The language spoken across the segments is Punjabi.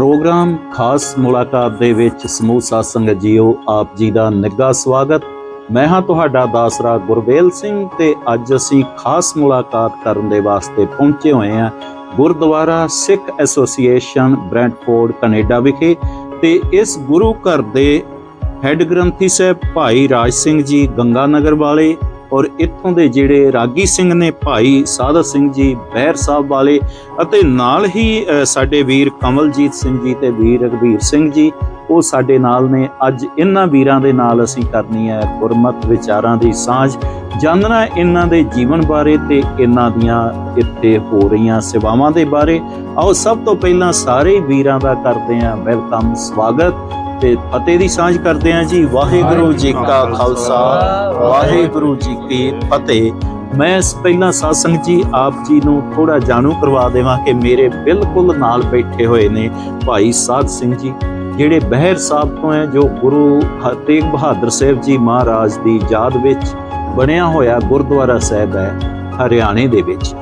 ਪ੍ਰੋਗਰਾਮ ਖਾਸ ਮੁਲਾਕਾਤ ਦੇ ਵਿੱਚ ਸਮੂਹ ਸਾਧ ਸੰਗਤ ਜੀਓ ਆਪ ਜੀ ਦਾ ਨਿੱਘਾ ਸਵਾਗਤ। ਮੈਂ ਹਾਂ ਤੁਹਾਡਾ ਦਾਸਰਾ ਗੁਰਬੇਲ ਸਿੰਘ ਤੇ ਅੱਜ ਅਸੀਂ ਖਾਸ ਮੁਲਾਕਾਤ ਕਰਨ ਦੇ ਵਾਸਤੇ ਪਹੁੰਚੇ ਹੋਏ ਹਾਂ gurdwara Sikh association Brantford, Canada ਵਿਖੇ ਤੇ ਇਸ ਗੁਰੂ ਘਰ ਦੇ ਹੈੱਡ ਗ੍ਰੰਥੀ ਸਾਹਿਬ ਭਾਈ ਰਾਜ ਸਿੰਘ ਜੀ ਗੰਗਾ ਨਗਰ ਵਾਲੇ ਔਰ ਇੱਥੋਂ ਦੇ ਜਿਹੜੇ ਰਾਗੀ ਸਿੰਘ ਨੇ ਭਾਈ ਸਾਧਾ ਸਿੰਘ ਜੀ, ਬਹਿਰ ਸਾਹਿਬ ਵਾਲੇ ਅਤੇ ਨਾਲ ਹੀ ਸਾਡੇ ਵੀਰ ਕਮਲਜੀਤ ਸਿੰਘ ਜੀ ਤੇ ਵੀਰ ਰਘਬੀਰ ਸਿੰਘ ਜੀ, ਉਹ ਸਾਡੇ ਨਾਲ ਨੇ। ਅੱਜ ਇਹਨਾਂ ਵੀਰਾਂ ਦੇ ਨਾਲ ਅਸੀਂ ਕਰਨੀ ਹੈ ਗੁਰਮਤ ਵਿਚਾਰਾਂ ਦੀ ਸਾਂਝ। ਜਾਣਨਾ ਇਹਨਾਂ ਦੇ ਜੀਵਨ ਬਾਰੇ ਤੇ ਇਹਨਾਂ ਦੀਆਂ ਇੱਥੇ ਹੋ ਰਹੀਆਂ ਸੇਵਾਵਾਂ ਦੇ ਬਾਰੇ। ਆਓ ਸਭ ਤੋਂ ਪਹਿਲਾਂ ਸਾਰੇ ਵੀਰਾਂ ਦਾ ਕਰਦੇ ਹਾਂ ਵੈਲਕਮ ਸਵਾਗਤ। ਤੇ ਫਤਿਹ ਦੀ ਸਾਂਝ ਕਰਦੇ ਹਾਂ ਜੀ। ਵਾਹਿਗੁਰੂ ਜੀ ਕਾ ਖਾਲਸਾ ਵਾਹਿਗੁਰੂ ਜੀ ਕੀ ਫਤਿਹ। ਮੈਂ ਇਸ ਪਹਿਲਾਂ ਸਾਸੰਗ ਜੀ ਆਪ ਜੀ ਨੂੰ ਥੋੜਾ ਜਾਣੂ ਕਰਵਾ ਦੇਵਾਂ ਕਿ ਮੇਰੇ ਬਿਲਕੁਲ ਨਾਲ ਬੈਠੇ ਹੋਏ ਨੇ ਭਾਈ ਸਾਧ ਸਿੰਘ ਜੀ ਜਿਹੜੇ ਬਹਿਰ ਸਾਹਿਬ ਤੋਂ ਹੈ ਜੋ ਗੁਰੂ ਤੇਗ ਬਹਾਦਰ ਸਾਹਿਬ ਜੀ ਮਹਾਰਾਜ ਦੀ ਯਾਦ ਵਿੱਚ ਬਣਿਆ ਹੋਇਆ ਗੁਰਦੁਆਰਾ ਸਾਹਿਬ ਹੈ। ਹਰਿਆਣੇ ਦੇ ਵਿੱਚ।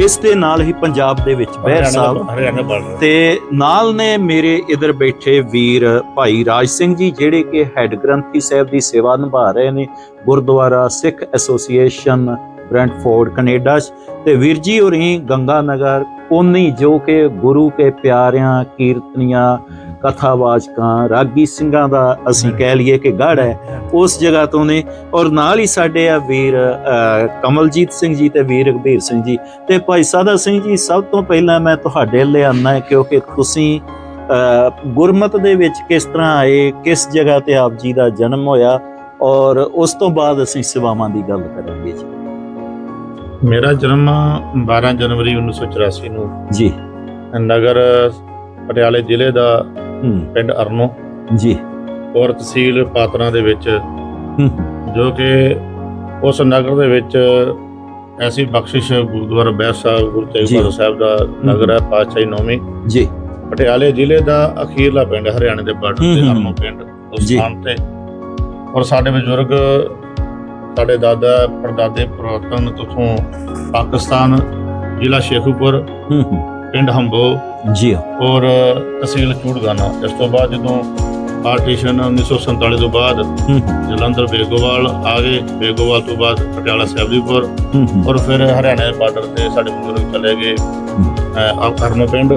ਇਸ ਦੇ ਨਾਲ ਹੀ ਪੰਜਾਬ ਦੇ ਵਿੱਚ ਬਹਿਰ ਸਾਹਿਬ ਤੇ ਨਾਲ ਨੇ ਮੇਰੇ ਇਧਰ ਬੈਠੇ ਵੀਰ ਭਾਈ ਰਾਜ ਸਿੰਘ ਜੀ ਜਿਹੜੇ ਕਿ ਹੈੱਡ ਗ੍ਰੰਥੀ ਸਾਹਿਬ ਦੀ ਸੇਵਾ ਨਿਭਾ ਰਹੇ ਨੇ gurdwara Sikh association Brantford Canada ਤੇ ਵੀਰ ਜੀ ਹੋਰੀ ਗੰਗਾ ਨਗਰ ਕੋਨੀ ਜੋ ਕਿ ਗੁਰੂ ਕੇ ਪਿਆਰਿਆਂ ਕੀਰਤਨੀਆਂ ਕਥਾਵਾਚਕਾਂ ਰਾਗੀ ਸਿੰਘਾਂ ਦਾ ਅਸੀਂ ਕਹਿ ਲਈਏ ਕਿ ਗੜ ਹੈ ਉਸ ਜਗ੍ਹਾ ਤੋਂ ਨੇ ਔਰ ਨਾਲ ਹੀ ਸਾਡੇ ਆ ਵੀਰ ਕਮਲਜੀਤ ਸਿੰਘ ਜੀ ਤੇ ਵੀਰ ਰਘਬੀਰ ਸਿੰਘ ਜੀ ਤੇ ਭਾਈ ਸਾਦਾ ਸਿੰਘ ਜੀ ਸਭ ਤੋਂ ਪਹਿਲਾਂ ਮੈਂ ਤੁਹਾਡੇ ਲਈ ਆਉਣਾ ਹੈ ਕਿਉਂਕਿ ਤੁਸੀਂ ਗੁਰਮਤ ਦੇ ਵਿੱਚ ਕਿਸ ਤਰ੍ਹਾਂ ਆਏ ਕਿਸ ਜਗ੍ਹਾ ਤੇ ਆਪ ਜੀ ਦਾ ਜਨਮ ਹੋਇਆ ਔਰ ਉਸ ਤੋਂ ਬਾਅਦ ਅਸੀਂ ਸੇਵਾਵਾਂ ਦੀ ਗੱਲ ਕਰਾਂਗੇ ਜੀ। ਮੇਰਾ ਜਨਮ 12 ਜਨਵਰੀ 1984 ਨੂੰ ਜੀ। ਨਗਰ ਪਟਿਆਲੇ ਜ਼ਿਲ੍ਹੇ ਦਾ ਹੂੰ। ਪਿੰਡ ਅਰਨੋ। ਜੀ। ਔਰ ਤਹਿਸੀਲ ਪਾਤਰਾਂ ਦੇ ਵਿੱਚ। ਹੂੰ, ਜੋ ਕਿ ਉਸ ਨਗਰ ਦੇ ਵਿੱਚ ਐਸੀ ਬਖਸ਼ਿਸ਼ ਗੁਰਦੁਆਰਾ ਬੈਰ ਸਾਹਿਬ ਗੁਰੂ ਤੇਗ। ਬਹਾਦਰ ਸਾਹਿਬ ਦਾ ਨਗਰ ਹੈ ਪਾਤਸ਼ਾਹੀ ਨੌਵੀਂ। ਜੀ। ਪਟਿਆਲੇ ਜ਼ਿਲ੍ਹੇ ਦਾ ਅਖੀਰਲਾ ਪਿੰਡ ਹਰਿਆਣੇ ਦੇ ਬਾਰਡਰ ਤੇ ਹੂੰ। ਅਰਨੋ ਪਿੰਡ ਉਸ। ਸਥਾਨ ਤੇ। ਔਰ ਸਾਡੇ ਬਜ਼ੁਰਗ ਸਾਡੇ ਦਾਦਾ ਪੜਦਾਦੇ ਪੁਰਾਤਨ ਤੋਂ ਪਾਕਿਸਤਾਨ ਜ਼ਿਲ੍ਹਾ ਸ਼ੇਖੂਪੁਰ ਹੂੰ, ਪਿੰਡ ਹੰਬੋ। ਜੀ। ਔਰ ਤਹਿਸੀਲ ਚੂੜਗਾਨਾ। ਇਸ ਤੋਂ ਬਾਅਦ ਜਦੋਂ ਪਾਰਟੀਸ਼ਨ 1947 ਤੋਂ ਬਾਅਦ ਜਲੰਧਰ ਬੇਗੋਵਾਲ ਆ ਗਏ। ਬੇਗੋਵਾਲ ਤੋਂ ਬਾਅਦ ਪਟਿਆਲਾ ਹੂੰ, ਔਰ ਫਿਰ ਹਰਿਆਣਾ ਬਾਰਡਰ ਤੇ ਸਾਡੇ ਬਜ਼ੁਰਗ ਚਲੇ ਗਏ। ਅਰਨੋ ਪਿੰਡ।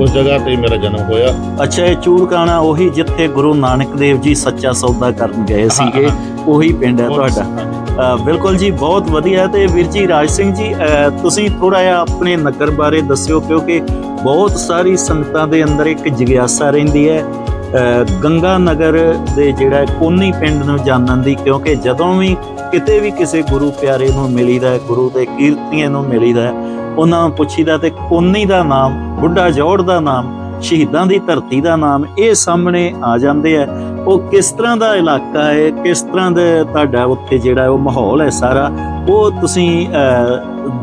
ਉਸ ਜਗ੍ਹਾ ਤੇ ਮੇਰਾ ਜਨਮ ਹੋਇਆ। ਅੱਛਾ ਇਹ ਚੂੜਕਾਣਾ ਉਹੀ ਜਿੱਥੇ ਗੁਰੂ ਨਾਨਕ ਦੇਵ ਜੀ ਸੱਚਾ ਸੌਦਾ ਕਰਨ ਗਏ ਸੀਗੇ। ਉਹੀ ਪਿੰਡ ਹੈ ਤੁਹਾਡਾ। ਬਿਲਕੁਲ ਜੀ, ਬਹੁਤ ਵਧੀਆ ਤੇ ਵੀਰ ਜੀ, ਰਾਜ ਸਿੰਘ ਜੀ ਤੁਸੀਂ ਥੋੜਾ ਜਿਹਾ ਆਪਣੇ ਨਗਰ ਬਾਰੇ ਦੱਸਿਓ, ਕਿਉਂਕਿ ਬਹੁਤ ਸਾਰੀ ਸੰਗਤਾਂ ਦੇ ਅੰਦਰ ਇੱਕ ਜਿਗਿਆਸਾ ਰਹਿੰਦੀ ਹੈ। ਗੰਗਾ ਨਗਰ ਦੇ ਜਿਹੜਾ ਕੋਨੀ ਪਿੰਡ ਨੂੰ ਜਾਣਨ ਦੀ, ਕਿਉਂਕਿ ਜਦੋਂ ਵੀ ਕਿਤੇ ਵੀ ਕਿਸੇ ਗੁਰੂ ਪਿਆਰੇ ਨੂੰ ਮਿਲੀਦਾ ਹੈ, ਗੁਰੂ ਦੇ ਕੀਰਤੀਆਂ ਨੂੰ ਮਿਲੀਦਾ ਹੈ, ਉਹਨਾਂ ਨੂੰ ਪੁੱਛੀਦਾ ਤੇ ਕੋਨੀ ਦਾ ਨਾਮ, ਬੁੱਢਾ ਜੋੜ ਦਾ ਨਾਮ ਸ਼ਹੀਦਾਂ ਦੀ ਧਰਤੀ ਦਾ ਨਾਮ ਇਹ ਸਾਹਮਣੇ ਆ ਜਾਂਦੇ ਆ। ਉਹ ਕਿਸ ਤਰ੍ਹਾਂ ਦਾ ਇਲਾਕਾ ਹੈ? ਕਿਸ ਤਰ੍ਹਾਂ ਦਾ ਤੁਹਾਡਾ ਉੱਥੇ ਜਿਹੜਾ ਉਹ ਮਾਹੌਲ ਹੈ ਸਾਰਾ? ਉਹ ਤੁਸੀਂ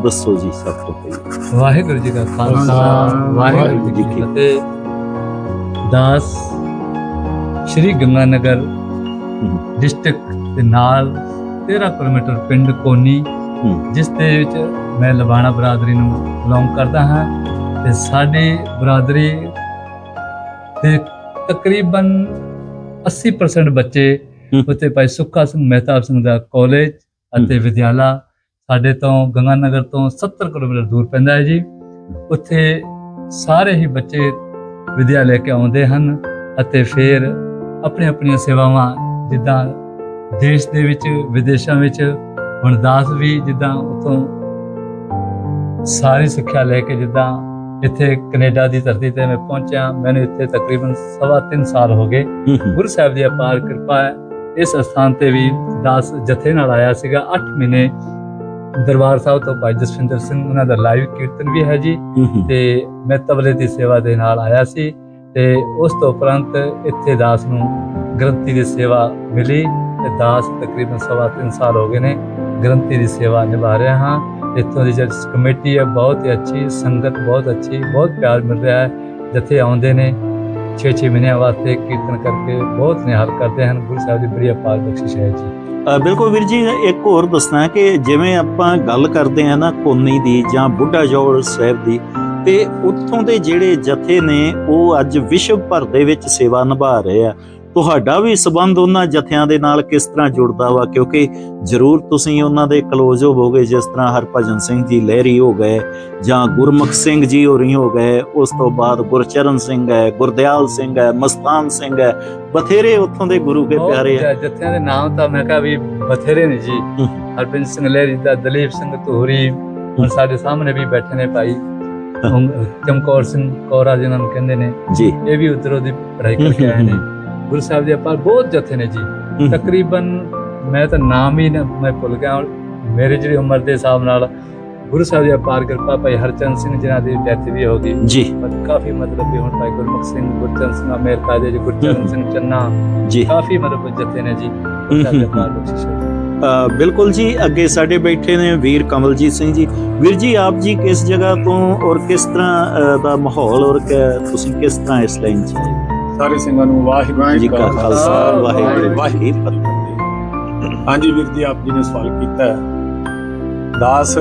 ਦੱਸੋ ਜੀ ਸਭ ਤੋਂ ਪਹਿਲਾਂ। ਵਾਹਿਗੁਰੂ ਜੀ ਕਾ ਖਾਲਸਾ ਵਾਹਿਗੁਰੂ ਜੀ ਕੀ ਫਤਿਹ। ਦਾਸ ਸ਼੍ਰੀ ਗੰਗਾਨਗਰ ਡਿਸਟ੍ਰਿਕਟ ਦੇ ਨਾਲ 13 ਕਿਲੋਮੀਟਰ ਪਿੰਡ ਕੋਨੀ। ਜਿਸ ਦੇ ਵਿੱਚ ਮੈਂ ਲਬਾਣਾ ਬਰਾਦਰੀ ਨੂੰ ਬਿਲੋਂਗ ਕਰਦਾ ਹਾਂ। ਤੇ ਸਾਡੀ ਬਰਾਦਰੀ ਦੇ ਤਕਰੀਬਨ 80% ਬੱਚੇ। ਉੱਥੇ ਭਾਈ ਸੁੱਖਾ ਸਿੰਘ ਮਹਿਤਾਬ ਸਿੰਘ ਦਾ ਕਾਲਜ ਅਤੇ ਵਿਦਿਆਲਾ। ਸਾਡੇ ਤੋਂ ਗੰਗਾਨਗਰ ਤੋਂ 70 ਕਿਲੋਮੀਟਰ ਦੂਰ ਪੈਂਦਾ ਹੈ ਜੀ। ਉੱਥੇ ਸਾਰੇ ਹੀ ਬੱਚੇ ਵਿਦਿਆ ਲੈ ਕੇ ਆਉਂਦੇ ਹਨ ਅਤੇ ਫਿਰ ਆਪਣੀ ਆਪਣੀਆਂ ਸੇਵਾਵਾਂ ਜਿੱਦਾਂ ਦੇਸ਼ ਦੇ ਵਿੱਚ ਵਿਦੇਸ਼ਾਂ ਵਿੱਚ ਹੁਣ ਦਾਸ ਵੀ ਜਿੱਦਾਂ ਉਤੋਂ ਸਾਰੀ ਸਿੱਖਿਆ ਲੈ ਕੇ ਜਿੱਦਾਂ ਇੱਥੇ ਕੈਨੇਡਾ ਦੀ ਧਰਤੀ ਤੇ ਮੈਂ ਪਹੁੰਚਿਆ। ਮੈਨੂੰ ਇੱਥੇ ਤਕਰੀਬਨ ਸਵਾ ਤਿੰਨ ਸਾਲ ਹੋ ਗਏ। ਗੁਰੂ ਸਾਹਿਬ ਦੀ ਅਪਾਰ ਕਿਰਪਾ ਹੈ। ਇਸ ਸਥਾਨ ਤੇ ਵੀ ਦਾਸ ਜਥੇ ਨਾਲ ਆਇਆ ਸੀਗਾ। 8 ਮਹੀਨੇ ਦਰਬਾਰ ਸਾਹਿਬ ਤੋਂ ਭਾਈ ਜਸਵਿੰਦਰ ਸਿੰਘ ਉਹਨਾਂ ਦਾ ਲਾਈਵ ਕੀਰਤਨ ਵੀ ਹੈ ਜੀ। ਤੇ ਮੈਂ ਤਬਲੇ ਦੀ ਸੇਵਾ ਦੇ ਨਾਲ ਆਇਆ ਸੀ। ਤੇ ਉਸ ਤੋਂ ਉਪਰੰਤ ਇੱਥੇ ਦਾਸ ਨੂੰ ਗ੍ਰੰਥੀ ਦੀ ਸੇਵਾ ਮਿਲੀ। ਤੇ ਦਾਸ ਤਕਰੀਬਨ ਸਵਾ ਤਿੰਨ ਸਾਲ ਹੋ ਗਏ ਨੇ ਗ੍ਰੰਥੀ ਦੀ ਸੇਵਾ ਨਿਭਾ ਰਿਹਾ ਹਾਂ। ਇੱਥੋਂ ਦੀ ਜਿਹੜੀ ਕਮੇਟੀ ਹੈ, ਬਹੁਤ ਹੀ ਅੱਛੀ, ਸੰਗਤ ਬਹੁਤ ਅੱਛੀ, ਬਹੁਤ ਪਿਆਰ ਮਿਲ ਰਿਹਾ ਹੈ। ਜਿੱਥੇ ਆਉਂਦੇ ਨੇ 6-6 ਮਹੀਨਿਆਂ ਵਾਸਤੇ ਕੀਰਤਨ ਕਰਕੇ ਬਹੁਤ ਨਿਹਾਲ ਕਰਦੇ ਹਨ, ਗੁਰੂ ਸਾਹਿਬ ਦੀ ਬੜੀ ਅਪਾਰ ਬਖਸ਼ਿਸ਼ ਹੈ ਜੀ। ਬਿਲਕੁਲ ਵੀਰ ਜੀ, ਇੱਕ ਹੋਰ ਦੱਸਣਾ ਕਿ ਜਿਵੇਂ ਆਪਾਂ ਗੱਲ ਕਰਦੇ ਆ ਨਾ ਕੋਨੀ ਦੀ ਜਾਂ ਬੁੱਢਾ ਜੋੜ ਸਾਹਿਬ ਦੀ, ਤੇ ਉੱਥੋਂ ਦੇ ਜਿਹੜੇ ਜਥੇ ਨੇ, ਉਹ ਅੱਜ ਵਿਸ਼ਵ ਭਰ ਦੇ ਵਿੱਚ ਸੇਵਾ ਨਿਭਾ ਰਹੇ ਆ। ਤੁਹਾਡਾ ਵੀ ਸਬੰਧ ਉਹਨਾਂ ਜਥਿਆਂ ਦੇ ਨਾਲ ਕਿਸ ਤਰ੍ਹਾਂ ਜੁੜਦਾ ਵਾ? ਕਿਉਂਕਿ ਜ਼ਰੂਰ ਤੁਸੀਂ ਉਹਨਾਂ ਦੇ ਕਲੋਜ਼ ਹੋਵੋਗੇ ਜਿਸ ਤਰ੍ਹਾਂ ਹਰਭਜਨ ਸਿੰਘ ਜੀ ਲਹਿਰੀ ਹੋ ਗਏ ਜਾਂ ਗੁਰਮੁਖ ਸਿੰਘ ਜੀ ਹੋਰੀ ਹੋ ਗਏ ਉਸ ਤੋਂ ਬਾਅਦ ਗੁਰਚਰਨ ਸਿੰਘ ਹੈ ਗੁਰਦਿਆਲ ਸਿੰਘ ਹੈ ਮਸਤਾਨ ਸਿੰਘ ਹੈ ਬਥੇਰੇ ਉੱਥੋਂ ਦੇ ਗੁਰੂ ਕੇ ਪਿਆਰੇ ਆ। ਜਥਿਆਂ ਦੇ ਨਾਮ ਤਾਂ ਮੈਂ ਕਿਹਾ ਵੀ ਬਥੇਰੇ ਨੇ ਜੀ। ਹੂੰ। ਹਰਪਿੰਦਰ ਸਿੰਘ ਲਹਿਰੀ ਦਾ ਦਲੀਪ ਸਿੰਘ ਧੂਰੀ ਹੁਣ ਸਾਡੇ ਸਾਹਮਣੇ ਵੀ ਬੈਠੇ ਨੇ ਭਾਈ। ਚਮਕੌਰ ਸਿੰਘ ਕੋਰਾ ਜਿਨ੍ਹਾਂ ਨੂੰ ਕਹਿੰਦੇ ਨੇ ਜੀ। ਇਹ ਵੀ ਉਧਰੋਂ ਦੀ ਪੜ੍ਹਾਈ ਕਰਕੇ ਆਏ ਨੇ। ਗੁਰੂ ਸਾਹਿਬ ਦੇ ਪਰ ਬਹੁਤ ਜਥੇ ਨੇ ਜੀ। ਤਕਰੀਬਨ ਮੈਂ ਤਾਂ ਨਾਮ ਹੀ ਨਾ ਮੈਂ ਭੁੱਲ ਗਿਆ ਮੇਰੇ ਜਿਹੜੀ ਉਮਰ ਦੇ ਹਿਸਾਬ ਨਾਲ ਗੁਰੂ ਸਾਹਿਬ ਦੀ ਅਪਾਰ ਕਿਰਪਾ ਭਾਈ ਹਰਚੰਦ ਸਿੰਘ ਜਿਨ੍ਹਾਂ ਦੀ ਡੈਥ ਵੀ ਹੋ ਗਈ। ਜੀ। ਕਾਫੀ ਮਤਲਬ ਵੀ ਹੁਣ ਭਾਈ ਗੁਰਮੁਖ ਸਿੰਘ ਗੁਰਚਰਨ ਸਿੰਘ ਅਮੇਰ ਕਾਦੇ ਜੀ ਗੁਰਚਰਨ ਸਿੰਘ ਚੰਨਾ ਜੀ। ਕਾਫੀ ਮਤਲਬ ਜਥੇ ਨੇ ਜੀ। ਦੇ ਅਪਾਰ ਬਖਸ਼ਿਸ਼ ਬਿਲਕੁਲ ਜੀ ਅੱਗੇ ਸਾਡੇ ਬੈਠੇ ਨੇ ਵੀਰ ਕਮਲਜੀਤ ਸਿੰਘ ਜੀ। ਵੀਰ ਜੀ ਆਪ ਜੀ ਕਿਸ ਜਗ੍ਹਾ ਤੋਂ ਔਰ ਕਿਸ ਤਰ੍ਹਾਂ ਦਾ ਮਾਹੌਲ ਔਰ ਤੁਸੀਂ ਕਿਸ ਤਰ੍ਹਾਂ ਇਸ ਲਾਈਨ 'ਚ ਆਏ? ਸਾਰੇ ਸਿੰਘਾਂ ਨੂੰ ਵਾਹਿਗੁਰੂ ਜੀ ਕਾ ਖਾਲਸਾ ਵਾਹਿਗੁਰੂ ਜੀ ਕੀ ਫਤਿਹ। ਹਾਂਜੀ ਵੀਰ ਜੀ ਆਪ ਜੀ ਨੇ ਸਵਾਲ ਕੀਤਾ ਹੈ। ਦਾਸ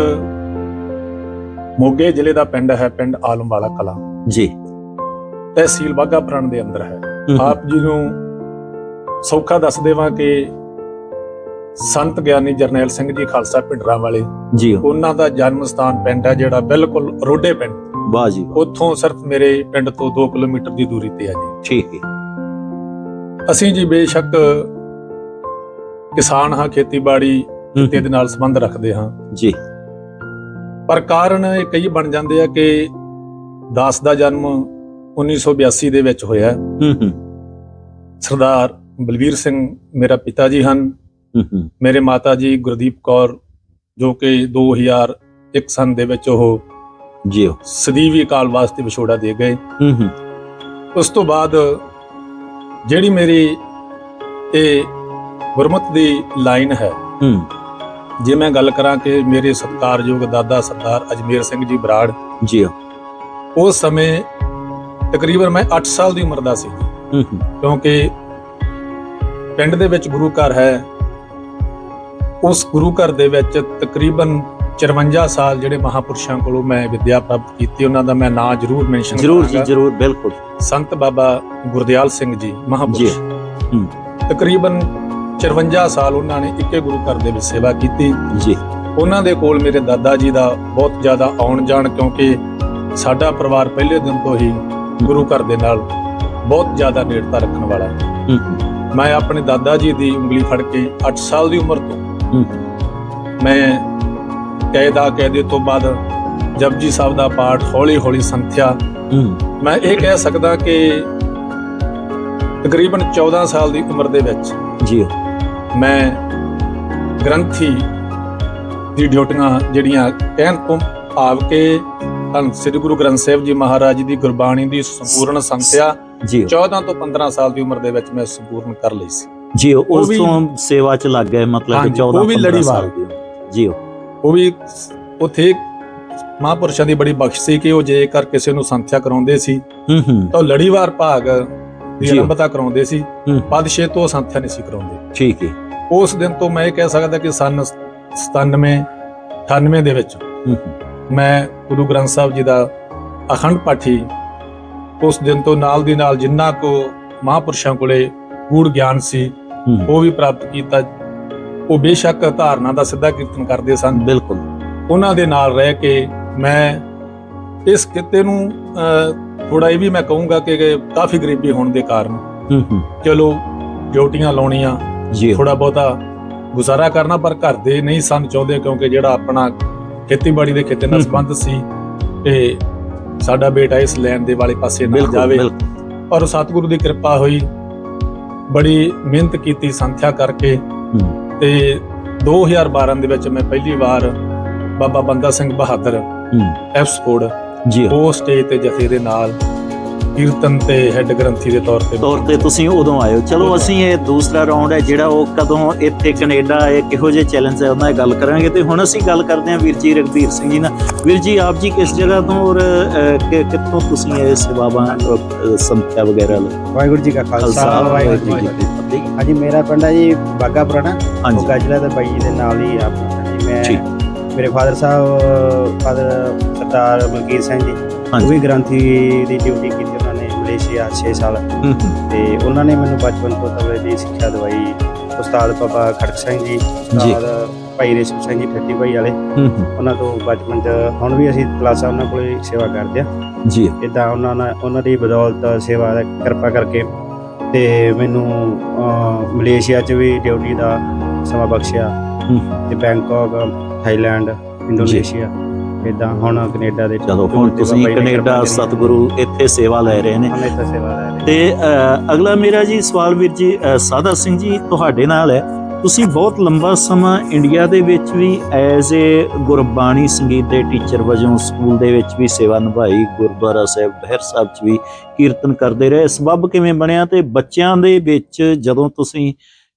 ਮੋਗੇ ਜ਼ਿਲ੍ਹੇ ਦਾ ਪਿੰਡ ਹੈ ਪਿੰਡ ਆਲਮਵਾਲਾ ਕਲਾ। ਜੀ। ਤਹਿਸੀਲ ਬਾਗਾ ਪੁਰਾਣ ਦੇ ਅੰਦਰ ਹੈ। ਆਪ ਜੀ ਨੂੰ ਸੌਖਾ ਦੱਸ ਦੇਵਾਂ ਕਿ ਸੰਤ ਗਿਆਨੀ ਜਰਨੈਲ ਸਿੰਘ ਜੀ ਖਾਲਸਾ ਪਿੰਡਰਾਂ ਵਾਲੇ ਜੀ। ਉਹਨਾਂ ਦਾ ਜਨਮ ਸਥਾਨ ਪਿੰਡ ਹੈ ਜਿਹੜਾ ਬਿਲਕੁਲ ਰੋਡੇ ਪਿੰਡ। ਵਾਹ ਜੀ ਉੱਥੋਂ ਸਿਰਫ ਮੇਰੇ ਪਿੰਡ ਤੋਂ 2 ਕਿਲੋਮੀਟਰ ਦੀ ਦੂਰੀ ਤੇ ਹੈ ਜੀ। ਠੀਕ ਹੈ। ਅਸੀਂ ਜੀ ਬੇਸ਼ੱਕ ਕਿਸਾਨ ਹਾਂ ਖੇਤੀਬਾੜੀ ਤੇ ਦੇ ਨਾਲ ਸੰਬੰਧ ਰੱਖਦੇ ਹਾਂ। ਜੀ। ਪਰ ਕਾਰਨ ਇਹ ਕਈ ਬਣ ਜਾਂਦੇ ਆ ਕਿ ਦਾਸ ਦਾ ਜਨਮ 1982 ਦੇ ਵਿੱਚ ਹੋਇਆ। ਹੈ। ਹੂੰ। ਹੂੰ ਸਰਦਾਰ ਬਲਵੀਰ ਸਿੰਘ ਮੇਰਾ ਪਿਤਾ ਜੀ ਹਨ। ਮੇਰੇ ਮਾਤਾ ਜੀ ਗੁਰਦੀਪ ਕੌਰ ਜੋ ਕਿ 2001 ਸਨ ਦੇ ਵਿੱਚ ਉਹ ਜੀ ਸਦੀਵੀ ਕਾਲ ਵਾਸਤੇ ਵਿਛੋੜਾ ਦੇ ਗਏ। ਹੂੰ ਹੂੰ। ਉਸ ਤੋਂ ਬਾਅਦ ਜਿਹੜੀ ਮੇਰੀ ਇਹ ਗੁਰਮਤ ਦੀ ਲਾਈਨ ਹੈ ਹੂੰ। ਜੇ ਮੈਂ ਗੱਲ ਕਰਾਂ ਕਿ ਮੇਰੇ ਸਤਿਕਾਰਯੋਗ ਦਾਦਾ ਸਰਦਾਰ ਅਜਮੇਰ ਸਿੰਘ ਜੀ ਬਰਾੜ ਜੀ ਉਸ ਸਮੇਂ ਤਕਰੀਬਨ ਮੈਂ 8 ਸਾਲ ਦੀ ਉਮਰ ਦਾ ਸੀ। ਹੂੰ ਹੂੰ। ਕਿਉਂਕਿ ਪਿੰਡ ਦੇ ਵਿੱਚ ਗੁਰੂ ਘਰ ਹੈ ਉਸ ਗੁਰੂ ਘਰ ਦੇ ਵਿੱਚ ਤਕਰੀਬਨ 54 ਸਾਲ ਜਿਹੜੇ ਮਹਾਪੁਰਸ਼ਾਂ ਕੋਲੋਂ ਮੈਂ ਵਿੱਦਿਆ ਪ੍ਰਾਪਤ ਕੀਤੀ ਉਹਨਾਂ ਦਾ ਮੈਂ ਨਾਂ ਜ਼ਰੂਰ ਮੈਂਸ਼ਨ ਜਰੂਰ ਜੀ ਜਰੂਰ ਬਿਲਕੁਲ। ਸੰਤ ਬਾਬਾ ਗੁਰਦਿਆਲ ਸਿੰਘ ਜੀ ਮਹਾਪੁਰਸ਼। ਤਕਰੀਬਨ 54 ਸਾਲ ਉਹਨਾਂ ਨੇ ਇੱਕੇ ਗੁਰੂ ਘਰ ਦੇ ਵਿੱਚ ਸੇਵਾ ਕੀਤੀ। ਜੀ। ਉਹਨਾਂ ਦੇ ਕੋਲ ਮੇਰੇ ਦਾਦਾ ਜੀ ਦਾ ਬਹੁਤ ਜ਼ਿਆਦਾ ਆਉਣ ਜਾਣ ਕਿਉਂਕਿ ਸਾਡਾ ਪਰਿਵਾਰ ਪਹਿਲੇ ਦਿਨ ਤੋਂ ਹੀ ਗੁਰੂ ਘਰ ਦੇ ਨਾਲ ਬਹੁਤ ਜ਼ਿਆਦਾ ਨੇੜਤਾ ਰੱਖਣ ਵਾਲਾ ਹੈ। ਮੈਂ ਆਪਣੇ ਦਾਦਾ ਜੀ ਦੀ ਉਂਗਲੀ ਫੜ ਕੇ 8 ਸਾਲ ਦੀ ਉਮਰ ਤੋਂ ਮੈਂ ਕੈਦਾ ਕੈਦੇ ਤੋਂ ਬਾਅਦ ਜਪਜੀ ਸਾਹਿਬ ਦਾ ਪਾਠ ਹੌਲੀ ਹੌਲੀ ਸੰਥਿਆ। ਮੈਂ ਇਹ ਕਹਿ ਸਕਦਾ ਕਿ ਤਕਰੀਬਨ 14 ਸਾਲ ਦੀ ਉਮਰ ਦੇ ਵਿੱਚ ਜੀ। ਮੈਂ ਗ੍ਰੰਥੀ ਦੀ ਡਿਊਟੀਆਂ ਜਿਹੜੀਆਂ ਕਹਿਣ ਤੋਂ ਭਾਵ ਕਿ ਧੰਨ ਸ੍ਰੀ ਗੁਰੂ ਗ੍ਰੰਥ ਸਾਹਿਬ ਜੀ ਮਹਾਰਾਜ ਦੀ ਗੁਰਬਾਣੀ ਦੀ ਸੰਪੂਰਨ ਸੰਥਿਆ ਜੀ। 14 ਤੋਂ 15 ਸਾਲ ਦੀ ਉਮਰ ਦੇ ਵਿੱਚ ਮੈਂ ਸੰਪੂਰਨ ਕਰ ਲਈ ਸੀ। ਜੀ ਉਸ ਤੋਂ ਸੇਵਾ ਚ ਲੱਗ ਗਏ ਮਤਲਬ ਕਿ ਹਾਂਜੀ, 14 ਉਹ ਵੀ 15 ਲੜੀਵਾਰ। ਸਾਲ ਜੀ। ਉਹ ਵੀ ਉਥੇ ਮਹਾਂਪੁਰਸ਼ਾਂ ਦੀ ਬੜੀ ਬਖਸ਼ ਸੀ ਕਿ ਉਹ ਜੇਕਰ ਕਿਸੇ ਨੂੰ ਸੰਥਿਆ ਕਰਾਉਂਦੇ ਸੀ ਹੂੰ ਹੂੰ। ਤਾਂ ਲੜੀਵਾਰ ਭਾਗ ਦੀ। ਆਰੰਭਤਾ ਕਰਾਉਂਦੇ ਸੀ। ਪਦਸ਼ੇ ਤੋਂ ਸੰਥਿਆ ਨਹੀਂ ਸੀ ਕਰਾਉਂਦੇ। ਠੀਕ ਹੈ। ਉਸ ਦਿਨ ਤੋਂ ਮੈਂ ਇਹ ਕਹਿ ਸਕਦਾ ਕਿ ਸਨ 97 98 ਦੇ ਵਿੱਚ ਮੈਂ ਗੁਰੂ ਗ੍ਰੰਥ ਸਾਹਿਬ ਜੀ ਦਾ ਅਖੰਡ ਪਾਠੀ ਉਸ ਦਿਨ ਤੋਂ ਨਾਲ ਦੀ ਨਾਲ ਜਿੰਨਾ ਕੋ ਮਹਾਂਪੁਰਸ਼ਾਂ ਕੋਲੇ ਗੂੜ ਗਿਆਨ ਸੀ ਉਹ ਵੀ ਪ੍ਰਾਪਤ ਕੀਤਾ ਉਹ ਬੇਸ਼ੱਕ ਧਾਰਨਾ ਦਾ ਸਿੱਧਾ ਕੀਰਤਨ ਕਰਦੇ ਸਨ। ਬਿਲਕੁਲ। ਉਹਨਾਂ ਦੇ ਨਾਲ ਰਹਿ ਕੇ ਮੈਂ ਇਸ ਕਿੱਤੇ ਨੂੰ ਥੋੜਾ ਇਹ ਵੀ ਮੈਂ ਕਹੂੰਗਾ ਕਿ ਕਾਫੀ ਗਰੀਬੀ ਹੋਣ ਦੇ ਕਾਰਨ ਹੂੰ ਹੂੰ। ਚਲੋ ਡਿਊਟੀਆਂ ਲਾਉਣੀਆਂ ਥੋੜਾ ਬਹੁਤਾ ਗੁਜ਼ਾਰਾ ਕਰਨਾ ਪਰ ਘਰ ਦੇ ਨਹੀਂ ਸਨ ਚਾਹੁੰਦੇ ਕਿਉਂਕਿ ਜਿਹੜਾ ਆਪਣਾ ਖੇਤੀਬਾੜੀ ਦੇ ਖੇਤੇ ਨਾਲ। ਸੰਬੰਧ ਸੀ ਤੇ ਸਾਡਾ ਬੇਟਾ ਇਸ ਲੈਣ ਦੇ ਵਾਲੇ ਪਾਸੇ ਨਾ ਜਾਵੇ। ਔਰ ਸਤਿਗੁਰੂ ਦੀ ਕਿਰਪਾ ਹੋਈ ਬੜੀ ਮਿਹਨਤ ਕੀਤੀ ਸੰਥਿਆ ਕਰਕੇ। ਹੂੰ। ਤੇ 2012 ਦੇ ਵਿੱਚ ਮੈਂ ਪਹਿਲੀ ਵਾਰ ਬਾਬਾ ਬੰਦਾ ਸਿੰਘ ਬਹਾਦਰ ਹੂੰ। ਐਫਸਫੋਰਡ ਜੀ ਉਹ ਸਟੇਜ ਤੇ ਜਥੇ ਦੇ ਨਾਲ ਕੀਰਤਨ ਤੇ ਹੈੱਡ ਗ੍ਰੰਥੀ ਦੇ ਤੌਰ ਤੇ। ਤੌਰ ਤੇ ਤੁਸੀਂ ਉਦੋਂ ਆਏ ਹੋ। ਚਲੋ ਅਸੀਂ ਇਹ ਦੂਸਰਾ ਰਾਉਂਡ ਹੈ ਜਿਹੜਾ ਉਹ ਕਦੋਂ ਇੱਥੇ ਕੈਨੇਡਾ ਆਏ ਕਿਹੋ ਜਿਹੇ ਚੈਲੰਜ ਹੈ ਉਹਨਾਂ ਦੀ ਗੱਲ ਕਰਾਂਗੇ। ਤੇ ਹੁਣ ਅਸੀਂ ਗੱਲ ਕਰਦੇ ਹਾਂ ਵੀਰ ਜੀ ਰਗਵੀਰ ਸਿੰਘ ਜੀ ਨਾਲ। ਵੀਰ ਜੀ ਆਪ ਜੀ ਕਿਸ ਜਗ੍ਹਾ ਤੋਂ ਔਰ ਕਿੱਥੋਂ ਤੁਸੀਂ ਇਹ ਸੇਵਾਵਾਂ ਸੰਥਿਆ ਵਗੈਰਾ ਲਈ ਵਾਹਿਗੁਰੂ ਜੀ ਕਾ ਖਾਲਸਾ ਵਾਹਿਗੁਰੂ ਜੀ ਕੀ ਫਤਿਹ। ਹਾਂਜੀ ਮੇਰਾ ਪਿੰਡ ਹੈ ਜੀ ਬਾਗਾ ਪੁਰਾਣਾ। ਹਾਂਜੀ। ਮੋਗਾ ਜ਼ਿਲ੍ਹਾ ਦਾ ਬਾਈ ਜੀ ਦੇ ਨਾਲ ਹੀ ਆਪਣਾ। ਜੀ। ਮੈਂ ਮੇਰੇ ਫਾਦਰ ਸਾਹਿਬ ਫਾਦਰ ਸਰਦਾਰ ਮਲਕੀਤ ਸਿੰਘ ਜੀ ਉਹ ਵੀ ਗ੍ਰੰਥੀ ਦੀ ਡਿਊਟੀ ਕੀਤੀ। ਮਲੇਸ਼ੀਆ 6 ਸਾਲ। ਤੇ ਉਹਨਾਂ ਨੇ ਮੈਨੂੰ ਬਚਪਨ ਤੋਂ ਤਬਲੇ ਦੀ ਸਿੱਖਿਆ ਦਵਾਈ। ਉਸਤਾਦ ਬਾਬਾ ਖੜਕ ਸਿੰਘ ਜੀ ਉਸਤਾਦ ਭਾਈ ਰੇਸ਼ਮ ਸਿੰਘ ਜੀ ਠੱਟੀ ਭਾਈ ਵਾਲੇ। ਉਹਨਾਂ ਤੋਂ ਬਚਪਨ 'ਚ ਹੁਣ ਵੀ ਅਸੀਂ ਕਲਾਸਾਂ ਉਹਨਾਂ ਕੋਲੇ ਸੇਵਾ ਕਰਦੇ ਆ ਜੀ। ਇਦਾਂ ਉਹਨਾਂ ਨਾਲ ਉਹਨਾਂ ਦੀ ਬਦੌਲਤ ਸੇਵਾ ਦਾ ਕਿਰਪਾ ਕਰਕੇ ਤੇ ਮੈਨੂੰ ਮਲੇਸ਼ੀਆ 'ਚ ਵੀ ਡਿਊਟੀ ਦਾ ਸਮਾਂ ਬਖਸ਼ਿਆ। ਤੇ ਬੈਂਕਾਕ ਥਾਈਲੈਂਡ ਇੰਡੋਨੇਸ਼ੀਆ। ਇਦਾਂ ਹੁਣ ਕੈਨੇਡਾ ਦੇ ਚਲੋ ਹੁਣ ਤੁਸੀਂ ਕੈਨੇਡਾ ਸਤਿਗੁਰੂ ਇੱਥੇ ਸੇਵਾ ਲੈ ਰਹੇ ਨੇ। ਤਾਂ ਸੇਵਾ ਲੈ ਰਹੇ ਤੇ ਅ, ਅਗਲਾ ਮੇਰਾ ਜੀ ਸਵਾਲ ਵੀਰ ਜੀ ਅ, ਸਾਦਾ ਸਿੰਘ ਜੀ ਤੁਹਾਡੇ ਨਾਲ ਹੈ। ਤੁਸੀਂ ਬਹੁਤ ਲੰਬਾ ਸਮਾਂ ਇੰਡੀਆ ਦੇ ਵਿੱਚ ਵੀ ਐਜ਼ ਏ ਗੁਰਬਾਣੀ ਸੰਗੀਤ ਦੇ ਟੀਚਰ ਵਜੋਂ ਸਕੂਲ ਦੇ ਵਿੱਚ ਵੀ ਸੇਵਾ ਨਿਭਾਈ ਗੁਰਦੁਆਰਾ ਸਾਹਿਬ ਬਹਿਰ ਸਾਹਿਬ 'ਚ ਵੀ ਕੀਰਤਨ ਕਰਦੇ ਰਹੇ। ਸਬਬ ਕਿਵੇਂ ਬਣਿਆ ਤੇ ਬੱਚਿਆਂ ਦੇ ਵਿੱਚ ਜਦੋਂ ਤੁਸੀਂ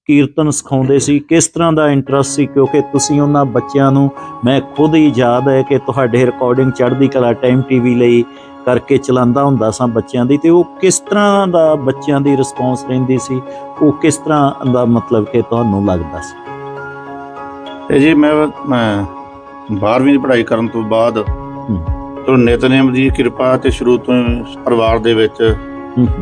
ਕੀਰਤਨ ਸਿਖਾਉਂਦੇ ਸੀ ਕਿਸ ਤਰ੍ਹਾਂ ਦਾ ਇੰਟਰਸਟ ਸੀ? ਕਿਉਂਕਿ ਤੁਸੀਂ ਉਹਨਾਂ ਬੱਚਿਆਂ ਨੂੰ ਮੈਂ ਖੁਦ ਹੀ ਯਾਦ ਹੈ ਕਿ ਤੁਹਾਡੇ ਰਿਕਾਰਡਿੰਗ ਚੜ੍ਹਦੀ ਕਲਾ ਟਾਈਮ ਟੀਵੀ ਲਈ ਕਰਕੇ ਚਲਾਉਂਦਾ ਹੁੰਦਾ ਸਾਂ ਬੱਚਿਆਂ ਦੀ ਤੇ ਉਹ ਕਿਸ ਤਰ੍ਹਾਂ ਦਾ ਬੱਚਿਆਂ ਦੀ ਰਿਸਪੌਂਸ ਰਹਿੰਦੀ ਸੀ? ਉਹ ਕਿਸ ਤਰ੍ਹਾਂ ਦਾ ਮਤਲਬ ਕਿ ਤੁਹਾਨੂੰ ਲੱਗਦਾ ਸੀ? ਤੇ ਜੀ ਮੈਂ ਮੈਂ 12ਵੀਂ ਦੀ ਪੜ੍ਹਾਈ ਕਰਨ ਤੋਂ ਬਾਅਦ ਚਲੋ ਨਿਤਨੇਮ ਦੀ ਕਿਰਪਾ ਤੇ ਸ਼ੁਰੂ ਤੋਂ ਪਰਿਵਾਰ ਦੇ ਵਿੱਚ